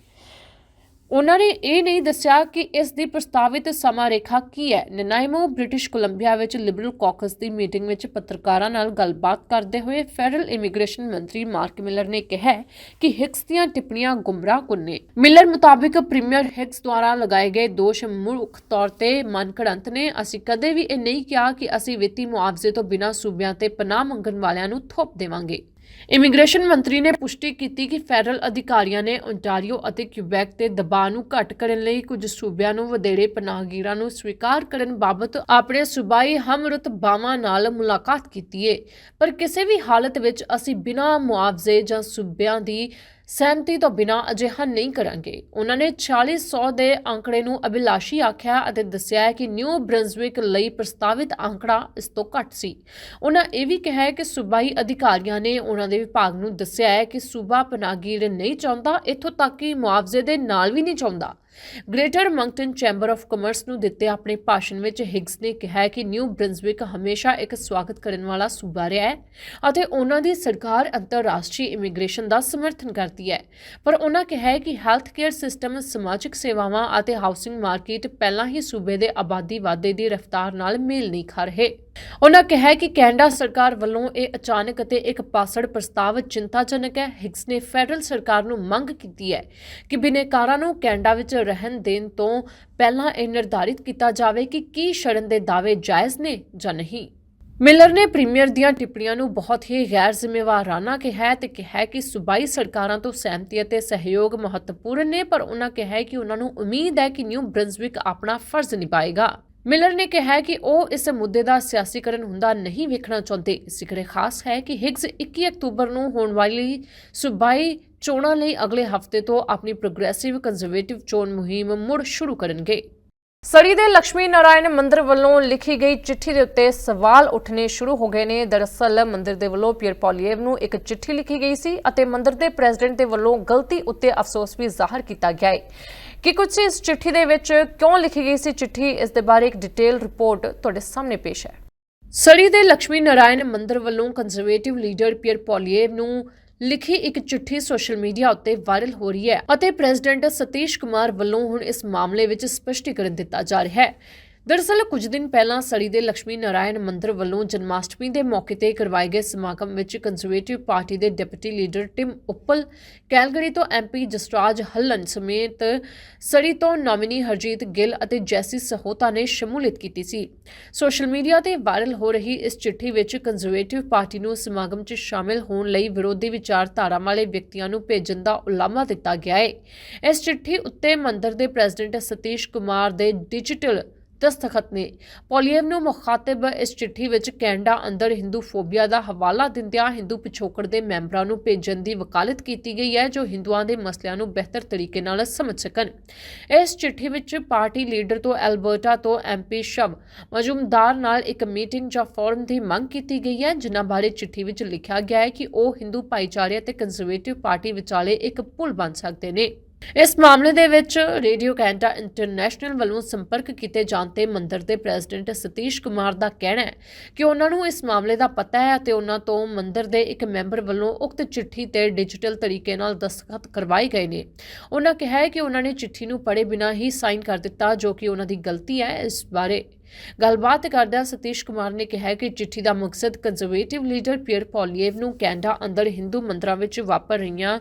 Speaker 1: ਉਹਨਾਂ ਨੇ ਇਹ ਨਹੀਂ ਦੱਸਿਆ ਕਿ ਇਸ ਦੀ ਪ੍ਰਸਤਾਵਿਤ ਸਮਾਂ ਰੇਖਾ ਕੀ ਹੈ। ਨਨਾਈਮੋ ਬ੍ਰਿਟਿਸ਼ ਕੋਲੰਬੀਆ ਵਿੱਚ ਲਿਬਰਲ ਕਾਕਸ ਦੀ ਮੀਟਿੰਗ ਵਿੱਚ ਪੱਤਰਕਾਰਾਂ ਨਾਲ ਗੱਲਬਾਤ ਕਰਦੇ ਹੋਏ ਫੈਡਰਲ ਇਮੀਗ੍ਰੇਸ਼ਨ ਮੰਤਰੀ ਮਾਰਕ ਮਿਲਰ ਨੇ ਕਿਹਾ ਕਿ ਹਿਕਸ ਦੀਆਂ ਟਿੱਪਣੀਆਂ ਗੁੰਮਰਾਹਕੁੰਨ ਨੇ। ਮਿਲਰ ਮੁਤਾਬਿਕ ਪ੍ਰੀਮੀਅਰ ਹਿਕਸ ਦੁਆਰਾ ਲਗਾਏ ਗਏ ਦੋਸ਼ ਮੁੱਖ ਤੌਰ ਤੇ ਮਨਘੜੰਤ ਨੇ। ਅਸੀਂ ਕਦੇ ਵੀ ਇਹ ਨਹੀਂ ਕਿਹਾ ਕਿ ਅਸੀਂ ਵਿੱਤੀ ਮੁਆਵਜ਼ੇ ਤੋਂ ਬਿਨਾਂ ਸੂਬਿਆਂ ਤੇ ਪਨਾਹ ਮੰਗਣ ਵਾਲਿਆਂ ਨੂੰ ਥੋਪ ਦੇਵਾਂਗੇ। ਇਮੀਗ੍ਰੇਸ਼ਨ ਮੰਤਰੀ ਨੇ ਪੁਸ਼ਟੀ ਕੀਤੀ ਕਿ ਫੈਡਰਲ ਅਧਿਕਾਰੀਆਂ ਨੇ ਓਨਟਾਰੀਓ ਅਤੇ ਕਿਊਬੈਕ ਤੇ ਦਬਾਅ ਨੂੰ ਘੱਟ ਕਰਨ ਲਈ ਕੁਝ ਸੂਬਿਆਂ ਨੂੰ ਵਧੇਰੇ ਪਨਾਹਗੀਰਾਂ ਨੂੰ ਸਵੀਕਾਰ ਕਰਨ ਬਾਬਤ ਆਪਣੇ ਸੂਬਾਈ ਹਮਰਤਬਾਵਾਂ ਨਾਲ ਮੁਲਾਕਾਤ ਕੀਤੀ ਹੈ ਪਰ ਕਿਸੇ ਵੀ ਹਾਲਤ ਵਿੱਚ ਅਸੀਂ ਬਿਨਾਂ ਮੁਆਵਜ਼ੇ ਜਾਂ ਸੂਬਿਆਂ ਦੀ ਸਹਿਮਤੀ ਤੋਂ ਬਿਨਾਂ ਅਜਿਹਾ ਨਹੀਂ ਕਰਾਂਗੇ। ਉਹਨਾਂ ਨੇ 4600 ਦੇ ਅੰਕੜੇ ਨੂੰ ਅਭਿਲਾਸ਼ੀ ਆਖਿਆ ਅਤੇ ਦੱਸਿਆ ਕਿ ਨਿਊ ਬ੍ਰੰਜ਼ਵਿਕ ਲਈ ਪ੍ਰਸਤਾਵਿਤ ਅੰਕੜਾ ਇਸ ਤੋਂ ਘੱਟ ਸੀ। ਉਹਨਾਂ ਇਹ ਵੀ ਕਿਹਾ ਕਿ ਸੂਬਾਈ ਅਧਿਕਾਰੀਆਂ ਨੇ ਉਹਨਾਂ ਦੇ ਵਿਭਾਗ ਨੂੰ ਦੱਸਿਆ ਹੈ ਕਿ ਸੂਬਾ ਪਨਾਗੀਰ ਨਹੀਂ ਚਾਹੁੰਦਾ, ਇੱਥੋਂ ਤੱਕ ਕਿ ਮੁਆਵਜ਼ੇ ਦੇ ਨਾਲ ਵੀ ਨਹੀਂ ਚਾਹੁੰਦਾ। Greater Moncton chamber of commerce ਨੂੰ ਦਿੱਤੇ ਆਪਣੇ ਭਾਸ਼ਣ ਵਿੱਚ ਹਿਗਸ ਨੇ ਕਿਹਾ ਕਿ ਨਿਊ ਬ੍ਰਿੰਸਵਿਕ ਹਮੇਸ਼ਾ ਇੱਕ ਸਵਾਗਤ ਕਰਨ ਵਾਲਾ ਸੂਬਾ ਰਿਹਾ ਹੈ ਅਤੇ ਉਹਨਾਂ ਦੀ ਸਰਕਾਰ ਅੰਤਰਰਾਸ਼ਟਰੀ ਇਮੀਗ੍ਰੇਸ਼ਨ ਦਾ ਸਮਰਥਨ ਕਰਦੀ ਹੈ। ਪਰ ਉਹਨਾਂ ਕਿਹਾ ਕਿ ਹੈਲਥ ਕੇਅਰ ਸਿਸਟਮ, ਸਮਾਜਿਕ ਸੇਵਾਵਾਂ ਅਤੇ ਹਾਊਸਿੰਗ ਮਾਰਕੀਟ ਪਹਿਲਾਂ ਹੀ ਸੂਬੇ ਦੇ ਆਬਾਦੀ ਵਾਧੇ ਦੀ ਰਫ਼ਤਾਰ ਨਾਲ ਮੇਲ ਨਹੀਂ ਖਾ ਰਹੇ। ਉਹਨਾਂ ਕਿਹਾ ਕਿ ਕੈਨੇਡਾ ਸਰਕਾਰ ਵੱਲੋਂ ਇਹ ਅਚਾਨਕ ਅਤੇ ਇੱਕ ਪਾਸੜ ਪ੍ਰਸਤਾਵ ਚਿੰਤਾਜਨਕ ਹੈ। ਹਿਗਸ ਨੇ ਫੈਡਰਲ ਸਰਕਾਰ ਨੂੰ ਮੰਗ ਕੀਤੀ ਹੈ ਕਿ ਬਿਨੇਕਾਰਾਂ ਨੂੰ ਕੈਨੇਡਾ ਵਿੱਚ ਰਹਿਣ ਦੇਣ ਤੋਂ ਪਹਿਲਾਂ ਇਹ ਨਿਰਧਾਰਿਤ ਕੀਤਾ ਜਾਵੇ ਕਿ ਕੀ ਸ਼ਰਨ ਦੇ ਦਾਅਵੇ ਜਾਇਜ਼ ਨੇ ਜਾਂ ਨਹੀਂ। ਮਿਲਰ ਨੇ ਪ੍ਰੀਮੀਅਰ ਦੀਆਂ ਟਿੱਪਣੀਆਂ ਨੂੰ ਬਹੁਤ ਹੀ ਗੈਰ ਜ਼ਿੰਮੇਵਾਰਾਨਾ ਕਿਹਾ ਹੈ ਤੇ ਕਿਹਾ ਕਿ ਸੂਬਾਈ ਸਰਕਾਰਾਂ ਤੋਂ ਸਹਿਮਤੀ ਅਤੇ ਸਹਿਯੋਗ ਮਹੱਤਵਪੂਰਨ ਨੇ, ਪਰ ਉਹਨਾਂ ਕਿਹਾ ਕਿ ਉਹਨਾਂ ਨੂੰ ਉਮੀਦ ਹੈ ਕਿ ਨਿਊ ਬ੍ਰਿੰਸਵਿਕ ਆਪਣਾ ਫਰਜ਼ ਨਿਭਾਏਗਾ। ਮਿਲਰ ਨੇ ਕਿਹਾ ਕਿ ਉਹ ਇਸ ਮੁੱਦੇ ਦਾ ਸਿਆਸੀਕਰਨ ਹੁੰਦਾ ਨਹੀਂ ਵੇਖਣਾ ਚਾਹੁੰਦੇ। ਜ਼ਿਕਰ ਖਾਸ ਹੈ ਕਿ ਹਿਗਸ 21 ਅਕਤੂਬਰ ਨੂੰ ਹੋਣ ਵਾਲੀ ਸੂਬਾਈ ਚੋਣਾਂ ਲਈ ਅਗਲੇ ਹਫ਼ਤੇ ਤੋਂ ਆਪਣੀ ਪ੍ਰੋਗਰੈਸਿਵ ਕੰਜ਼ਰਵੇਟਿਵ ਚੋਣ ਮੁਹਿੰਮ ਮੁੜ ਸ਼ੁਰੂ ਕਰਨਗੇ। ਸਰੀ ਦੇ ਲక్ష్ਮੀ ਨਾਰਾਇਣ ਮੰਦਿਰ ਵੱਲੋਂ ਲਿਖੀ ਗਈ ਚਿੱਠੀ ਦੇ ਉੱਤੇ ਸਵਾਲ ਉੱਠਨੇ ਸ਼ੁਰੂ ਹੋ ਗਏ ਨੇ। ਦਰਅਸਲ ਮੰਦਿਰ ਦੇ ਵੱਲੋਂ ਪੀਅਰ ਪੌਲੀਏਵ ਨੂੰ ਇੱਕ ਚਿੱਠੀ ਲਿਖੀ ਗਈ ਸੀ ਅਤੇ ਮੰਦਿਰ ਦੇ ਪ੍ਰੈਜ਼ੀਡੈਂਟ ਦੇ ਵੱਲੋਂ ਗਲਤੀ ਉੱਤੇ ਅਫਸੋਸ ਵੀ ਜ਼ਾਹਰ ਕੀਤਾ ਗਿਆ ਹੈ ਕਿ ਕੁਝ ਇਸ ਚਿੱਠੀ ਦੇ ਵਿੱਚ ਕਿਉਂ ਲਿਖੀ ਗਈ ਸੀ ਚਿੱਠੀ? ਇਸ ਦੇ ਬਾਰੇ ਇੱਕ ਡਿਟੇਲ ਰਿਪੋਰਟ ਤੁਹਾਡੇ ਸਾਹਮਣੇ ਪੇਸ਼ ਹੈ। ਸਰੀ ਦੇ ਲక్ష్ਮੀ ਨਾਰਾਇਣ ਮੰਦਿਰ ਵੱਲੋਂ ਕੰਜ਼ਰਵੇਟਿਵ ਲੀਡਰ ਪੀਅਰ ਪੌਲੀਏਵ ਨੂੰ ਲਿਖੀ ਇੱਕ ਚਿੱਠੀ ਸੋਸ਼ਲ ਮੀਡੀਆ ਉੱਤੇ ਵਾਇਰਲ ਹੋ ਰਹੀ ਹੈ ਅਤੇ ਪ੍ਰੈਜ਼ੀਡੈਂਟ ਸਤੀਸ਼ ਕੁਮਾਰ ਵੱਲੋਂ ਹੁਣ ਇਸ ਮਾਮਲੇ ਵਿੱਚ ਸਪਸ਼ਟੀਕਰਨ ਦਿੱਤਾ ਜਾ ਰਿਹਾ ਹੈ। ਦਰਅਸਲ ਕੁਝ ਦਿਨ ਪਹਿਲਾਂ ਸੜੀ ਦੇ ਲక్ష్ਮੀ ਨਾਰਾਇਣ ਮੰਦਿਰ ਵੱਲੋਂ ਜਨਮਾਸ਼ਟਮੀ ਦੇ ਮੌਕੇ ਤੇ ਕਰਵਾਏ ਗਏ ਸਮਾਗਮ ਵਿੱਚ ਕੰਜ਼ਰਵੇਟਿਵ ਪਾਰਟੀ ਦੇ deputy leader Tim Uppal Calgary ਤੋਂ ਐਮਪੀ ਜਸਰਾਜ ਹੱਲਨ ਸਮੇਤ ਸੜੀ ਤੋਂ ਨੋਮਿਨੀ ਹਰਜੀਤ ਗਿੱਲ ਅਤੇ ਜੈਸੀ ਸਹੋਤਾ ਨੇ ਸ਼ਮੂਲੀਅਤ ਕੀਤੀ ਸੀ। ਸੋਸ਼ਲ ਮੀਡੀਆ ਤੇ ਵਾਇਰਲ ਹੋ ਰਹੀ ਇਸ ਚਿੱਠੀ ਵਿੱਚ ਕੰਜ਼ਰਵੇਟਿਵ ਪਾਰਟੀ ਨੂੰ ਸਮਾਗਮ 'ਚ ਸ਼ਾਮਿਲ ਹੋਣ ਲਈ ਵਿਰੋਧੀ ਵਿਚਾਰਧਾਰਾ ਵਾਲੇ ਵਿਅਕਤੀਆਂ ਨੂੰ ਭੇਜਣ ਦਾ ਉਲਾਮਾ ਦਿੱਤਾ ਗਿਆ ਹੈ ਇਸ ਚਿੱਠੀ ਉੱਤੇ ਮੰਦਰ ਦੇ ਪ੍ਰੈਜ਼ੀਡੈਂਟ ਸਤੀਸ਼ ਕੁਮਾਰ ਦੇ ਡਿਜੀਟਲ ਦਸਤਖਤ ਨੇ ਪੋਲੀਅਮ ਨੂੰ ਮੁਖਾਤਬ ਇਸ ਚਿੱਠੀ ਵਿੱਚ ਕੈਨੇਡਾ ਅੰਦਰ ਹਿੰਦੂ ਫੋਬੀਆ ਦਾ ਹਵਾਲਾ ਦਿੰਦਿਆਂ ਹਿੰਦੂ ਪਿਛੋਕੜ ਦੇ ਮੈਂਬਰਾਂ ਨੂੰ ਭੇਜਣ ਦੀ ਵਕਾਲਤ ਕੀਤੀ ਗਈ ਹੈ, ਜੋ ਹਿੰਦੂਆਂ ਦੇ ਮਸਲਿਆਂ ਨੂੰ ਬਿਹਤਰ ਤਰੀਕੇ ਨਾਲ ਸਮਝ ਸਕਣ। ਇਸ ਚਿੱਠੀ ਵਿੱਚ ਪਾਰਟੀ ਲੀਡਰ ਤੋਂ ਐਲਬਰਟਾ ਤੋਂ ਐਮਪੀ ਸ਼ਬ ਮਜੂਮਦਾਰ ਨਾਲ ਇੱਕ ਮੀਟਿੰਗ ਜਾਂ ਫੋਰਮ ਦੀ ਮੰਗ ਕੀਤੀ ਗਈ ਹੈ, ਜਿਨ੍ਹਾਂ ਬਾਰੇ ਚਿੱਠੀ ਵਿੱਚ ਲਿਖਿਆ ਗਿਆ ਹੈ ਕਿ ਉਹ ਹਿੰਦੂ ਭਾਈਚਾਰੇ ਅਤੇ ਕੰਜ਼ਰਵੇਟਿਵ ਪਾਰਟੀ ਵਿਚਾਲੇ ਇੱਕ ਪੁਲ ਬਣ ਸਕਦੇ ਨੇ। ਇਸ ਮਾਮਲੇ ਦੇ ਵਿੱਚ ਰੇਡੀਓ ਕੈਨੇਡਾ ਇੰਟਰਨੈਸ਼ਨਲ ਵੱਲੋਂ ਸੰਪਰਕ ਕੀਤੇ ਜਾਣ ਤੇ ਮੰਦਰ ਦੇ ਪ੍ਰੈਜ਼ੀਡੈਂਟ ਸਤੀਸ਼ ਕੁਮਾਰ ਦਾ ਕਹਿਣਾ ਹੈ ਕਿ ਉਹਨਾਂ ਨੂੰ ਇਸ ਮਾਮਲੇ ਦਾ ਪਤਾ ਹੈ ਅਤੇ ਉਹਨਾਂ ਤੋਂ ਮੰਦਰ ਦੇ ਇੱਕ ਮੈਂਬਰ ਵੱਲੋਂ ਉਕਤ ਚਿੱਠੀ ਤੇ ਡਿਜੀਟਲ ਤਰੀਕੇ ਨਾਲ ਦਸਤਖਤ ਕਰਵਾਏ ਗਏ ਨੇ। ਉਹਨਾਂ ਕਿਹਾ ਹੈ ਕਿ ਉਹਨਾਂ ਨੇ ਚਿੱਠੀ ਨੂੰ ਪੜ੍ਹੇ ਬਿਨਾਂ ਹੀ ਸਾਈਨ ਕਰ ਦਿੱਤਾ, ਜੋ ਕਿ ਉਹਨਾਂ ਦੀ ਗਲਤੀ ਹੈ ਇਸ ਬਾਰੇ। ਗੱਲਬਾਤ ਕਰਦਿਆਂ ਸਤੀਸ਼ ਕੁਮਾਰ ਨੇ ਕਿਹਾ ਕਿ ਚਿੱਠੀ ਦਾ ਮਕਸਦ ਕੰਜ਼ਰਵੇਟਿਵ ਲੀਡਰ ਪੀਅਰ ਪੌਲੀਏਵ ਨੂੰ ਕੈਨੇਡਾ ਅੰਦਰ ਹਿੰਦੂ ਮੰਦਰਾਂ ਵਿੱਚ ਵਾਪਰ ਰਹੀਆਂ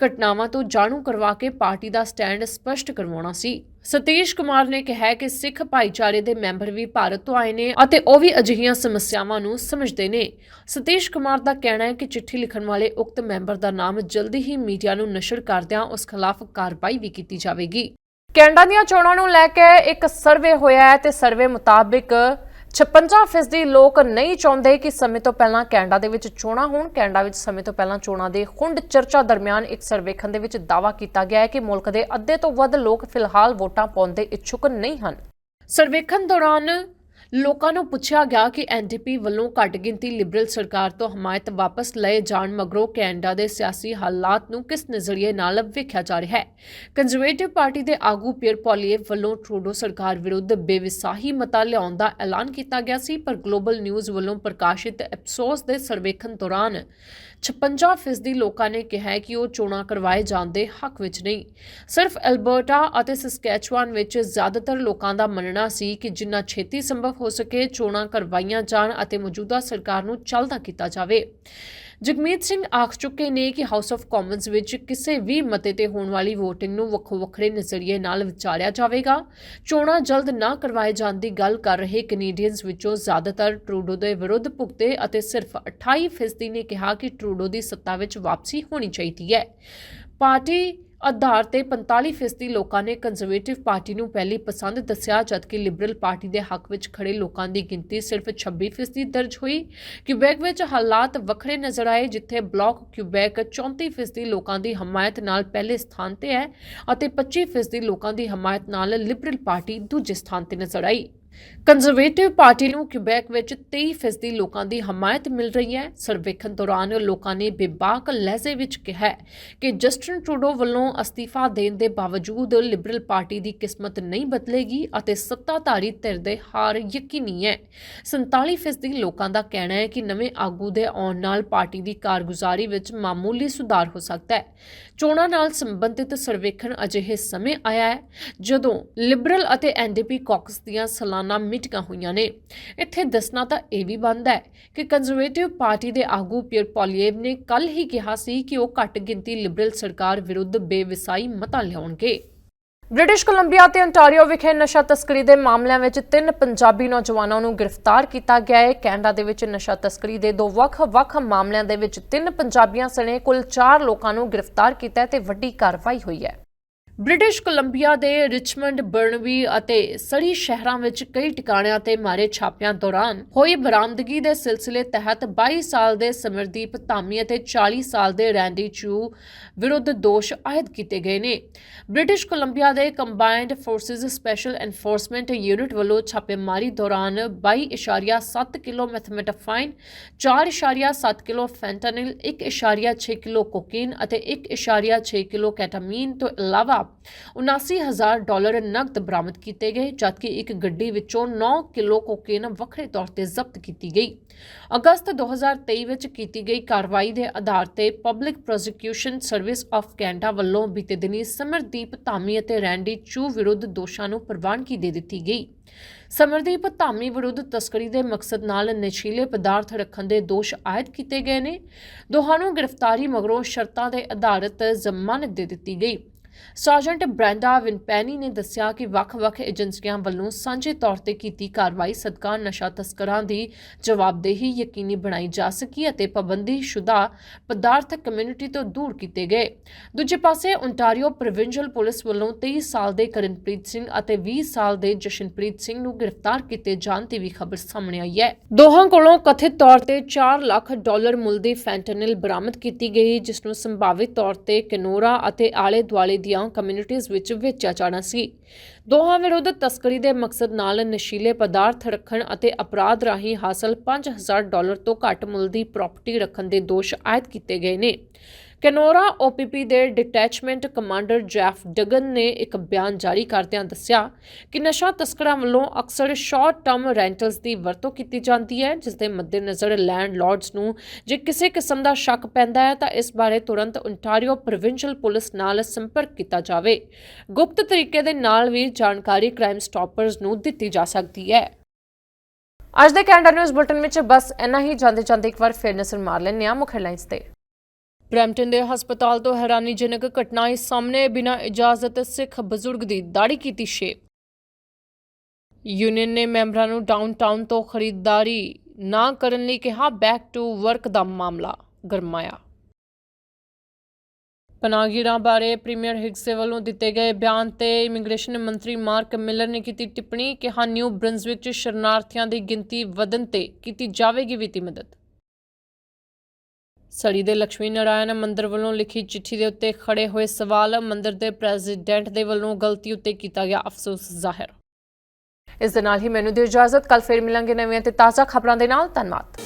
Speaker 1: ਘਟਨਾਵਾਂ ਤੋਂ ਜਾਣੂ ਕਰਵਾ ਕੇ ਪਾਰਟੀ ਦਾ ਸਟੈਂਡ ਸਪਸ਼ਟ ਕਰਵਾਉਣਾ ਸੀ। ਸਤੀਸ਼ ਕੁਮਾਰ ਨੇ ਕਿਹਾ ਕਿ ਸਿੱਖ ਭਾਈਚਾਰੇ ਦੇ ਮੈਂਬਰ ਵੀ ਭਾਰਤ ਤੋਂ ਆਏ ਨੇ ਅਤੇ ਉਹ ਵੀ ਅਜਿਹੀਆਂ ਸਮੱਸਿਆਵਾਂ ਨੂੰ ਸਮਝਦੇ ਨੇ। ਸਤੀਸ਼ ਕੁਮਾਰ ਦਾ ਕਹਿਣਾ ਹੈ ਕਿ ਚਿੱਠੀ ਲਿਖਣ ਵਾਲੇ ਉਕਤ ਮੈਂਬਰ ਦਾ ਨਾਮ ਜਲਦੀ ਹੀ ਮੀਡੀਆ ਨੂੰ ਨਸ਼ਰ ਕਰਦਿਆਂ ਉਸ ਖਿਲਾਫ ਕਾਰਵਾਈ ਵੀ ਕੀਤੀ ਜਾਵੇਗੀ। ਕੈਨੇਡਾ ਦੀਆਂ ਚੋਣਾਂ ਨੂੰ ਲੈ ਕੇ ਇੱਕ ਸਰਵੇ ਹੋਇਆ ਹੈ ਤੇ ਸਰਵੇ ਮੁਤਾਬਿਕ 56% ਲੋਕ ਨਹੀਂ ਚਾਹੁੰਦੇ ਕਿ ਸਮੇਂ ਤੋਂ ਪਹਿਲਾਂ ਕੈਨੇਡਾ ਦੇ ਵਿੱਚ ਚੋਣਾਂ ਹੋਣ। ਕੈਨੇਡਾ ਵਿੱਚ ਸਮੇਂ ਤੋਂ ਪਹਿਲਾਂ ਚੋਣਾਂ ਦੇ ਖੁੰਡ ਚਰਚਾ ਦਰਮਿਆਨ ਇੱਕ ਸਰਵੇਖਣ ਦੇ ਵਿੱਚ ਦਾਅਵਾ ਕੀਤਾ ਗਿਆ ਹੈ ਕਿ ਮੁਲਕ ਦੇ ਅੱਧੇ ਤੋਂ ਵੱਧ ਲੋਕ ਫਿਲਹਾਲ ਵੋਟਾਂ ਪਾਉਣ ਦੇ ਇੱਛੁਕ ਨਹੀਂ ਹਨ। ਸਰਵੇਖਣ ਦੌਰਾਨ ਲੋਕਾਂ ਨੂੰ ਪੁੱਛਿਆ ਗਿਆ ਕਿ ਐਨਡੀਪੀ ਵੱਲੋਂ ਘੱਟ ਗਿਣਤੀ ਲਿਬਰਲ ਸਰਕਾਰ ਤੋਂ ਹਮਾਇਤ ਵਾਪਸ ਲਏ ਜਾਣ ਮਗਰੋਂ ਕੈਨੇਡਾ ਦੇ ਸਿਆਸੀ ਹਾਲਾਤ ਨੂੰ ਕਿਸ ਨਜ਼ਰੀਏ ਨਾਲ ਵੇਖਿਆ ਜਾ ਰਿਹਾ ਹੈ? ਕੰਜ਼ਰਵੇਟਿਵ ਪਾਰਟੀ ਦੇ ਆਗੂ ਪੀਅਰ ਪੋਲੀਏ ਵੱਲੋਂ ਟਰੂਡੋ ਸਰਕਾਰ ਵਿਰੁੱਧ ਬੇਵਿਸਾਹੀ ਮਤਾ ਲਿਆਉਣ ਦਾ ਐਲਾਨ ਕੀਤਾ ਗਿਆ ਸੀ, ਪਰ ਗਲੋਬਲ ਨਿਊਜ਼ ਵੱਲੋਂ ਪ੍ਰਕਾਸ਼ਿਤ ਐਪਸੋਸ ਦੇ ਸਰਵੇਖਣ ਦੌਰਾਨ 56% ਲੋਕਾਂ ਨੇ ਕਿਹਾ ਕਿ ਉਹ ਚੋਣਾਂ ਕਰਵਾਏ ਜਾਣ ਦੇ ਹੱਕ ਵਿੱਚ ਨਹੀਂ। ਸਿਰਫ ਐਲਬਰਟਾ ਅਤੇ ਸਸਕੈਚੁਆਨ ਵਿੱਚ ਜ਼ਿਆਦਾਤਰ ਲੋਕਾਂ ਦਾ ਮੰਨਣਾ ਸੀ ਕਿ ਜਿੰਨਾ ਛੇਤੀ ਸੰਭਵ ਹੋ ਸਕੇ ਚੋਣਾਂ ਕਰਵਾਈਆਂ ਜਾਣ ਅਤੇ ਮੌਜੂਦਾ ਸਰਕਾਰ ਨੂੰ ਚਲਦਾ ਕੀਤਾ ਜਾਵੇ। ਜਗਮੀਤ ਸਿੰਘ ਆਖ ਚੁੱਕੇ ਨੇ ਕਿ ਹਾਊਸ ਆਫ ਕਾਮਨਸ ਵਿੱਚ ਕਿਸੇ ਵੀ ਮਤੇ ਤੇ ਹੋਣ ਵਾਲੀ VOTING ਨੂੰ ਵੱਖੋ ਵੱਖਰੇ ਨਜ਼ਰੀਏ ਨਾਲ ਵਿਚਾਰਿਆ ਜਾਵੇਗਾ। ਚੋਣਾਂ ਜਲਦ ਨਾ ਕਰਵਾਏ ਜਾਣ ਦੀ ਗੱਲ ਕਰ ਰਹੇ ਕੈਨੇਡੀਅਨਸ ਵਿੱਚੋਂ ਜ਼ਿਆਦਾਤਰ ਟਰੂਡੋ ਦੇ ਵਿਰੁੱਧ ਭੁਗਤੇ ਅਤੇ ਸਿਰਫ 28% ਨੇ ਕਿਹਾ ਕਿ ਟਰੂਡੋ ਦੀ ਸੱਤਾ ਵਿੱਚ ਵਾਪਸੀ ਹੋਣੀ ਚਾਹੀਦੀ ਹੈ। ਪਾਰਟੀ ਆਧਾਰ ਤੇ 45% ਲੋਕਾਂ ਨੇ ਕੰਜ਼ਰਵੇਟਿਵ ਪਾਰਟੀ ਨੂੰ ਪਹਿਲੀ ਪਸੰਦ ਦੱਸਿਆ, ਜਦਕਿ ਲਿਬਰਲ ਪਾਰਟੀ ਦੇ ਹੱਕ ਵਿੱਚ ਖੜੇ ਲੋਕਾਂ ਦੀ ਗਿਣਤੀ ਸਿਰਫ 26% ਦਰਜ ਹੋਈ। ਕਿਊਬੈਕ ਵਿੱਚ ਹਾਲਾਤ ਵੱਖਰੇ ਨਜ਼ਰ ਆਏ, ਜਿੱਥੇ ਬਲਾਕ ਕਿਊਬੈਕ 34% ਲੋਕਾਂ ਦੀ ਹਮਾਇਤ ਨਾਲ ਪਹਿਲੇ ਸਥਾਨ ਤੇ ਹੈ ਅਤੇ 25% ਲੋਕਾਂ ਦੀ ਹਮਾਇਤ ਨਾਲ ਲਿਬਰਲ ਪਾਰਟੀ ਦੂਜੇ ਸਥਾਨ ਤੇ ਨਜ਼ਰ ਆਈ। ਕੰਜ਼ਰਵੇਟਿਵ ਪਾਰਟੀ ਨੂੰ ਕਿਊਬੈਕ ਵਿੱਚ 23% ਲੋਕਾਂ ਦੀ ਹਮਾਇਤ ਮਿਲ ਰਹੀ ਹੈ। ਸਰਵੇਖਣ ਦੌਰਾਨ ਲੋਕਾਂ ਨੇ ਬੇਬਾਕ ਲਹਿਜ਼ੇ ਵਿੱਚ ਕਿਹਾ ਕਿ ਜਸਟਿਨ ਟਰੂਡੋ ਵੱਲੋਂ ਅਸਤੀਫਾ ਦੇਣ ਦੇ ਬਾਵਜੂਦ ਲਿਬਰਲ ਪਾਰਟੀ ਦੀ ਕਿਸਮਤ ਨਹੀਂ ਬਦਲੇਗੀ ਅਤੇ ਸੱਤਾਧਾਰੀ ਧਿਰ ਦੇ ਹਾਰ ਯਕੀਨੀ ਹੈ। 47% ਲੋਕਾਂ ਦਾ ਕਹਿਣਾ ਹੈ ਕਿ ਨਵੇਂ ਆਗੂ ਦੇ ਆਉਣ ਨਾਲ ਪਾਰਟੀ ਦੀ ਕਾਰਗੁਜ਼ਾਰੀ ਵਿੱਚ ਮਾਮੂਲੀ ਸੁਧਾਰ ਹੋ ਸਕਦਾ ਹੈ। ਚੋਣਾਂ ਨਾਲ ਸੰਬੰਧਿਤ ਸਰਵੇਖਣ ਅਜਿਹੇ ਸਮੇਂ ਆਇਆ ਹੈ, ਜਦੋਂ ਲਿਬਰਲ ਅਤੇ ਐਨਡੀਪੀ ਕਾਕਸ ਦੀਆਂ ਸਾਲਾਨਾ ਮੀਟਿੰਗਾਂ ਹੋਈਆਂ ਨੇ। ਇੱਥੇ ਦੱਸਣਾ ਤਾਂ ਇਹ ਵੀ ਬਣਦਾ ਹੈ ਕਿ ਕੰਜ਼ਰਵੇਟਿਵ ਪਾਰਟੀ ਦੇ ਆਗੂ ਪੀਅਰ ਪੌਲੀਏਵ ਨੇ ਕੱਲ ਹੀ ਕਿਹਾ ਸੀ ਕਿ ਉਹ ਘੱਟ ਗਿਣਤੀ ਲਿਬਰਲ ਸਰਕਾਰ ਵਿਰੁੱਧ ਬੇਵਿਸਾਈ ਮਤਾ ਲਿਆਉਣਗੇ। ਬ੍ਰਿਟਿਸ਼ ਕੋਲੰਬੀਆ ਤੇ ontario ਵਿਖੇ ਨਸ਼ਾ ਤਸਕਰੀ ਦੇ ਮਾਮਲਿਆਂ ਵਿੱਚ ਤਿੰਨ ਪੰਜਾਬੀ ਨੌਜਵਾਨਾਂ ਨੂੰ ਗ੍ਰਿਫਤਾਰ ਕੀਤਾ ਗਿਆ ਹੈ। ਕੈਨੇਡਾ ਦੇ ਵਿੱਚ ਨਸ਼ਾ ਤਸਕਰੀ ਦੇ ਦੋ ਵੱਖ-ਵੱਖ ਮਾਮਲਿਆਂ ਦੇ ਵਿੱਚ ਤਿੰਨ ਪੰਜਾਬੀਆਂ ਸਣੇ ਕੁੱਲ 4 ਲੋਕਾਂ ਨੂੰ ਗ੍ਰਿਫਤਾਰ ਕੀਤਾ ਹੈ ਤੇ ਵੱਡੀ ਕਾਰਵਾਈ ਹੋਈ ਹੈ। ਬ੍ਰਿਟਿਸ਼ ਕੋਲੰਬੀਆ ਦੇ ਰਿਚਮੰਡ ਬਰਨਵੀ ਅਤੇ ਸੜੀ ਸ਼ਹਿਰਾਂ ਵਿੱਚ ਕਈ ਟਿਕਾਣਿਆਂ ਤੇ ਮਾਰੇ ਛਾਪਿਆਂ ਦੌਰਾਨ ਹੋਈ ਬਰਾਮਦਗੀ ਦੇ ਸਿਲਸਿਲੇ ਤਹਿਤ 22 ਸਾਲ ਦੇ ਸਮਰਦੀਪ ਧਾਮੀ ਅਤੇ 40 ਸਾਲ ਦੇ ਰੈਂਡੀ ਚੂ ਵਿਰੁੱਧ ਦੋਸ਼ ਆਇਦ ਕੀਤੇ ਗਏ ਨੇ। ਬ੍ਰਿਟਿਸ਼ ਕੋਲੰਬੀਆ ਦੇ combined forces special enforcement unit ਵੱਲੋਂ ਛਾਪੇਮਾਰੀ ਦੌਰਾਨ 22.7 kilo methamphetamine 4.7 kilo fentanyl 1.6 kilo cocaine ਅਤੇ 1.6 ਕਿਲੋ ਕੈਟਾਮੀਨ ਤੋਂ ਇਲਾਵਾ 79000 ਡਾਲਰ ਨਕਦ ਬਰਾਮਦ ਕੀਤੇ ਗਏ ਜਦਕਿ ਇੱਕ ਗੱਡੀ ਵਿੱਚੋਂ 9 ਕਿਲੋ ਕੋਕੇਨ ਵੱਖਰੇ ਤੌਰ ਤੇ ਜ਼ਬਤ ਕੀਤੀ ਗਈ। ਅਗਸਤ 2023 ਵਿੱਚ ਕੀਤੀ ਗਈ ਕਾਰਵਾਈ ਦੇ ਆਧਾਰ ਤੇ Public Prosecution Service of Canada ਵੱਲੋਂ ਬੀਤੇ ਦਿਨੀ ਸਮਰਦੀਪ ਧਾਮੀ ਅਤੇ ਰੈਂਡੀ ਚੂ ਵਿਰੁੱਧ ਦੋਸ਼ਾਂ ਨੂੰ ਪ੍ਰਵਾਨਗੀ ਦੇ ਦਿੱਤੀ ਗਈ। ਸਮਰਦੀਪ ਧਾਮੀ ਵਿਰੁੱਧ ਤਸਕਰੀ ਦੇ ਮਕਸਦ ਨਾਲ ਨਸ਼ੀਲੇ ਪਦਾਰਥ ਰੱਖਣ ਦੇ ਦੋਸ਼ ਆਇਦ ਕੀਤੇ ਗਏ ਨੇ। ਦੋਹਾਂ ਨੂੰ ਗ੍ਰਿਫਤਾਰੀ ਮਗਰੋਂ ਸ਼ਰਤਾਂ ਦੇ ਆਧਾਰਿਤ ਜ਼ਮਾਨਤ ਦੇ ਦਿੱਤੀ ਗਈ। ਸਰਜੈਂਟ ਬ੍ਰੈਂਡਾ ਵਿਨਪੈਨੀ ਨੇ ਦੱਸਿਆ ਕਿ ਵੱਖ-ਵੱਖ ਏਜੰਸੀਆਂ ਵੱਲੋਂ ਸਾਂਝੇ ਤੌਰ ਤੇ ਕੀਤੀ ਕਾਰਵਾਈ ਸਦਕਾ ਨਸ਼ਾ ਤਸਕਰਾਂ ਦੀ ਜਵਾਬਦੇਹੀ ਯਕੀਨੀ ਬਣਾਈ ਜਾ ਸਕੀ ਅਤੇ ਪਾਬੰਦੀਸ਼ੁਦਾ ਪਦਾਰਥ ਕਮਿਊਨਿਟੀ ਤੋਂ ਦੂਰ ਕੀਤੇ ਗਏ। ਦੂਜੇ ਪਾਸੇ ਓਨਟਾਰੀਓ ਪ੍ਰੋਵਿੰਸ਼ੀਅਲ ਪੁਲਿਸ ਵੱਲੋਂ 23 ਸਾਲ ਦੇ ਕਰਨਪ੍ਰੀਤ ਸਿੰਘ ਅਤੇ 20 ਸਾਲ ਦੇ ਜਸ਼ਨਪ੍ਰੀਤ ਸਿੰਘ ਨੂੰ ਗ੍ਰਿਫਤਾਰ ਕੀਤੇ ਜਾਣ ਦੀ ਵੀ ਖਬਰ ਸਾਹਮਣੇ ਆਈ ਹੈ। ਦੋਹਾਂ ਕੋਲੋਂ ਕਥਿਤ ਤੌਰ ਤੇ 4 ਲੱਖ ਡਾਲਰ ਮੁੱਲ ਦੀ ਫੈਂਟਨਿਲ ਬਰਾਮਦ ਕੀਤੀ ਗਈ, ਜਿਸ ਨੂੰ ਸੰਭਾਵਿਤ ਤੌਰ ਤੇ ਕਨੋਰਾ ਅਤੇ ਆਲੇ ਦੁਆਲੇ ਦੀਆਂ ਕਮਿਊਨਿਟੀਆਂ ਵਿੱਚ ਵੇਚਿਆ ਜਾਣਾ ਸੀ। ਦੋਹਾਂ ਵਿਰੁੱਧ ਤਸਕਰੀ ਦੇ ਮਕਸਦ ਨਾਲ ਨਸ਼ੀਲੇ ਪਦਾਰਥ ਰੱਖਣ ਅਤੇ ਅਪਰਾਧ ਰਾਹੀਂ ਹਾਸਲ 5000 ਡਾਲਰ ਤੋਂ ਘੱਟ ਮੁੱਲ ਦੀ ਪ੍ਰਾਪਰਟੀ ਰੱਖਣ ਦੇ ਦੋਸ਼ ਆਇਦ ਕੀਤੇ ਗਏ ਨੇ। ਕੈਨੋਰਾ ਓਪੀਪੀ ਦੇ ਡਿਟੈਚਮੈਂਟ ਕਮਾਂਡਰ ਜੈਫ ਡਗਨ ਨੇ ਇੱਕ ਬਿਆਨ ਜਾਰੀ ਕਰਦਿਆਂ ਦੱਸਿਆ ਕਿ ਨਸ਼ਾ ਤਸਕਰਾਂ ਵੱਲੋਂ ਅਕਸਰ ਸ਼ਾਰਟ ਟਰਮ ਰੈਂਟਲਸ ਦੀ ਵਰਤੋਂ ਕੀਤੀ ਜਾਂਦੀ ਹੈ, ਜਿਸ ਦੇ ਮੱਦੇਨਜ਼ਰ ਲੈਂਡਲਾਰਡਸ ਨੂੰ ਜੇ ਕਿਸੇ ਕਿਸਮ ਦਾ ਸ਼ੱਕ ਪੈਂਦਾ ਹੈ, ਤਾਂ ਇਸ ਬਾਰੇ ਤੁਰੰਤ ਓਨਟਾਰੀਓ ਪ੍ਰੋਵਿੰਸ਼ੀਅਲ ਪੁਲਿਸ ਨਾਲ ਸੰਪਰਕ ਕੀਤਾ ਜਾਵੇ। ਗੁਪਤ ਤਰੀਕੇ ਦੇ ਨਾਲ ਵੀ ਜਾਣਕਾਰੀ ਕ੍ਰਾਈਮ ਸਟਾਪਰਸ ਨੂੰ ਦਿੱਤੀ ਜਾ ਸਕਦੀ ਹੈ। ਅੱਜ ਦੇ ਕੈਨੇਡਾ ਨਿਊਜ਼ ਬੁਲਟਨ ਵਿੱਚ ਬਸ ਇੰਨਾ ਹੀ। ਜਾਂਦੇ ਜਾਂਦੇ ਇੱਕ ਵਾਰ ਫੇਰ ਨਜ਼ਰ ਮਾਰ ਲੈਂਦੇ ਹਾਂ ਮੁੱਖ ਹੈਡਲਾਈਨਸ ਤੇ। ਬ੍ਰੈਂਪਟਨ ਦੇ ਹਸਪਤਾਲ ਤੋਂ ਹੈਰਾਨੀਜਨਕ ਘਟਨਾ ਆਈ ਸਾਹਮਣੇ ਬਿਨਾਂ ਇਜਾਜ਼ਤ ਸਿੱਖ ਬਜ਼ੁਰਗ ਦੀ ਦਾੜੀ ਕੀਤੀ ਸ਼ੇਪ ਯੂਨੀਅਨ ਨੇ ਮੈਂਬਰਾਂ ਨੂੰ ਡਾਊਨਟਾਊਨ ਤੋਂ ਖਰੀਦਦਾਰੀ ਨਾ ਕਰਨ ਲਈ ਕਿਹਾ, ਬੈਕ ਟੂ ਵਰਕ ਦਾ ਮਾਮਲਾ ਗਰਮਾਇਆ। ਪਨਾਗੀਰਾਂ ਬਾਰੇ ਪ੍ਰੀਮੀਅਰ ਹਿਗਸੇ ਵੱਲੋਂ ਦਿੱਤੇ ਗਏ ਬਿਆਨ ਤੇ ਇਮੀਗ੍ਰੇਸ਼ਨ ਮੰਤਰੀ ਮਾਰਕ ਮਿਲਰ ਨੇ ਕੀਤੀ ਟਿੱਪਣੀ ਕਿਹਾ ਨਿਊ ਬ੍ਰਿੰਜ਼ਵਿਕ 'ਚ ਸ਼ਰਨਾਰਥੀਆਂ ਦੀ ਗਿਣਤੀ ਵਧਣ ਤੇ ਕੀਤੀ ਜਾਵੇਗੀ ਵਿੱਤੀ ਮਦਦ। ਸੜੀ ਦੇ ਲక్ష్ਮੀ ਨਾਰਾਇਣ ਮੰਦਿਰ ਵੱਲੋਂ ਲਿਖੀ ਚਿੱਠੀ ਦੇ ਉੱਤੇ ਖੜੇ ਹੋਏ ਸਵਾਲ ਮੰਦਿਰ ਦੇ ਪ੍ਰੈਜ਼ੀਡੈਂਟ ਦੇ ਵੱਲੋਂ ਗਲਤੀ ਉੱਤੇ ਕੀਤਾ ਗਿਆ ਅਫਸੋਸ ਜ਼ਾਹਿਰ। ਇਸ ਦੇ ਨਾਲ ਹੀ ਮੈਨੂੰ ਦਿਓ ਇਜਾਜ਼ਤ। ਕੱਲ ਫੇਰ ਮਿਲਾਂਗੇ ਨਵੀਆਂ ਤੇ ਤਾਜ਼ਾ ਖਬਰਾਂ ਦੇ ਨਾਲ। ਧੰਨਵਾਦ।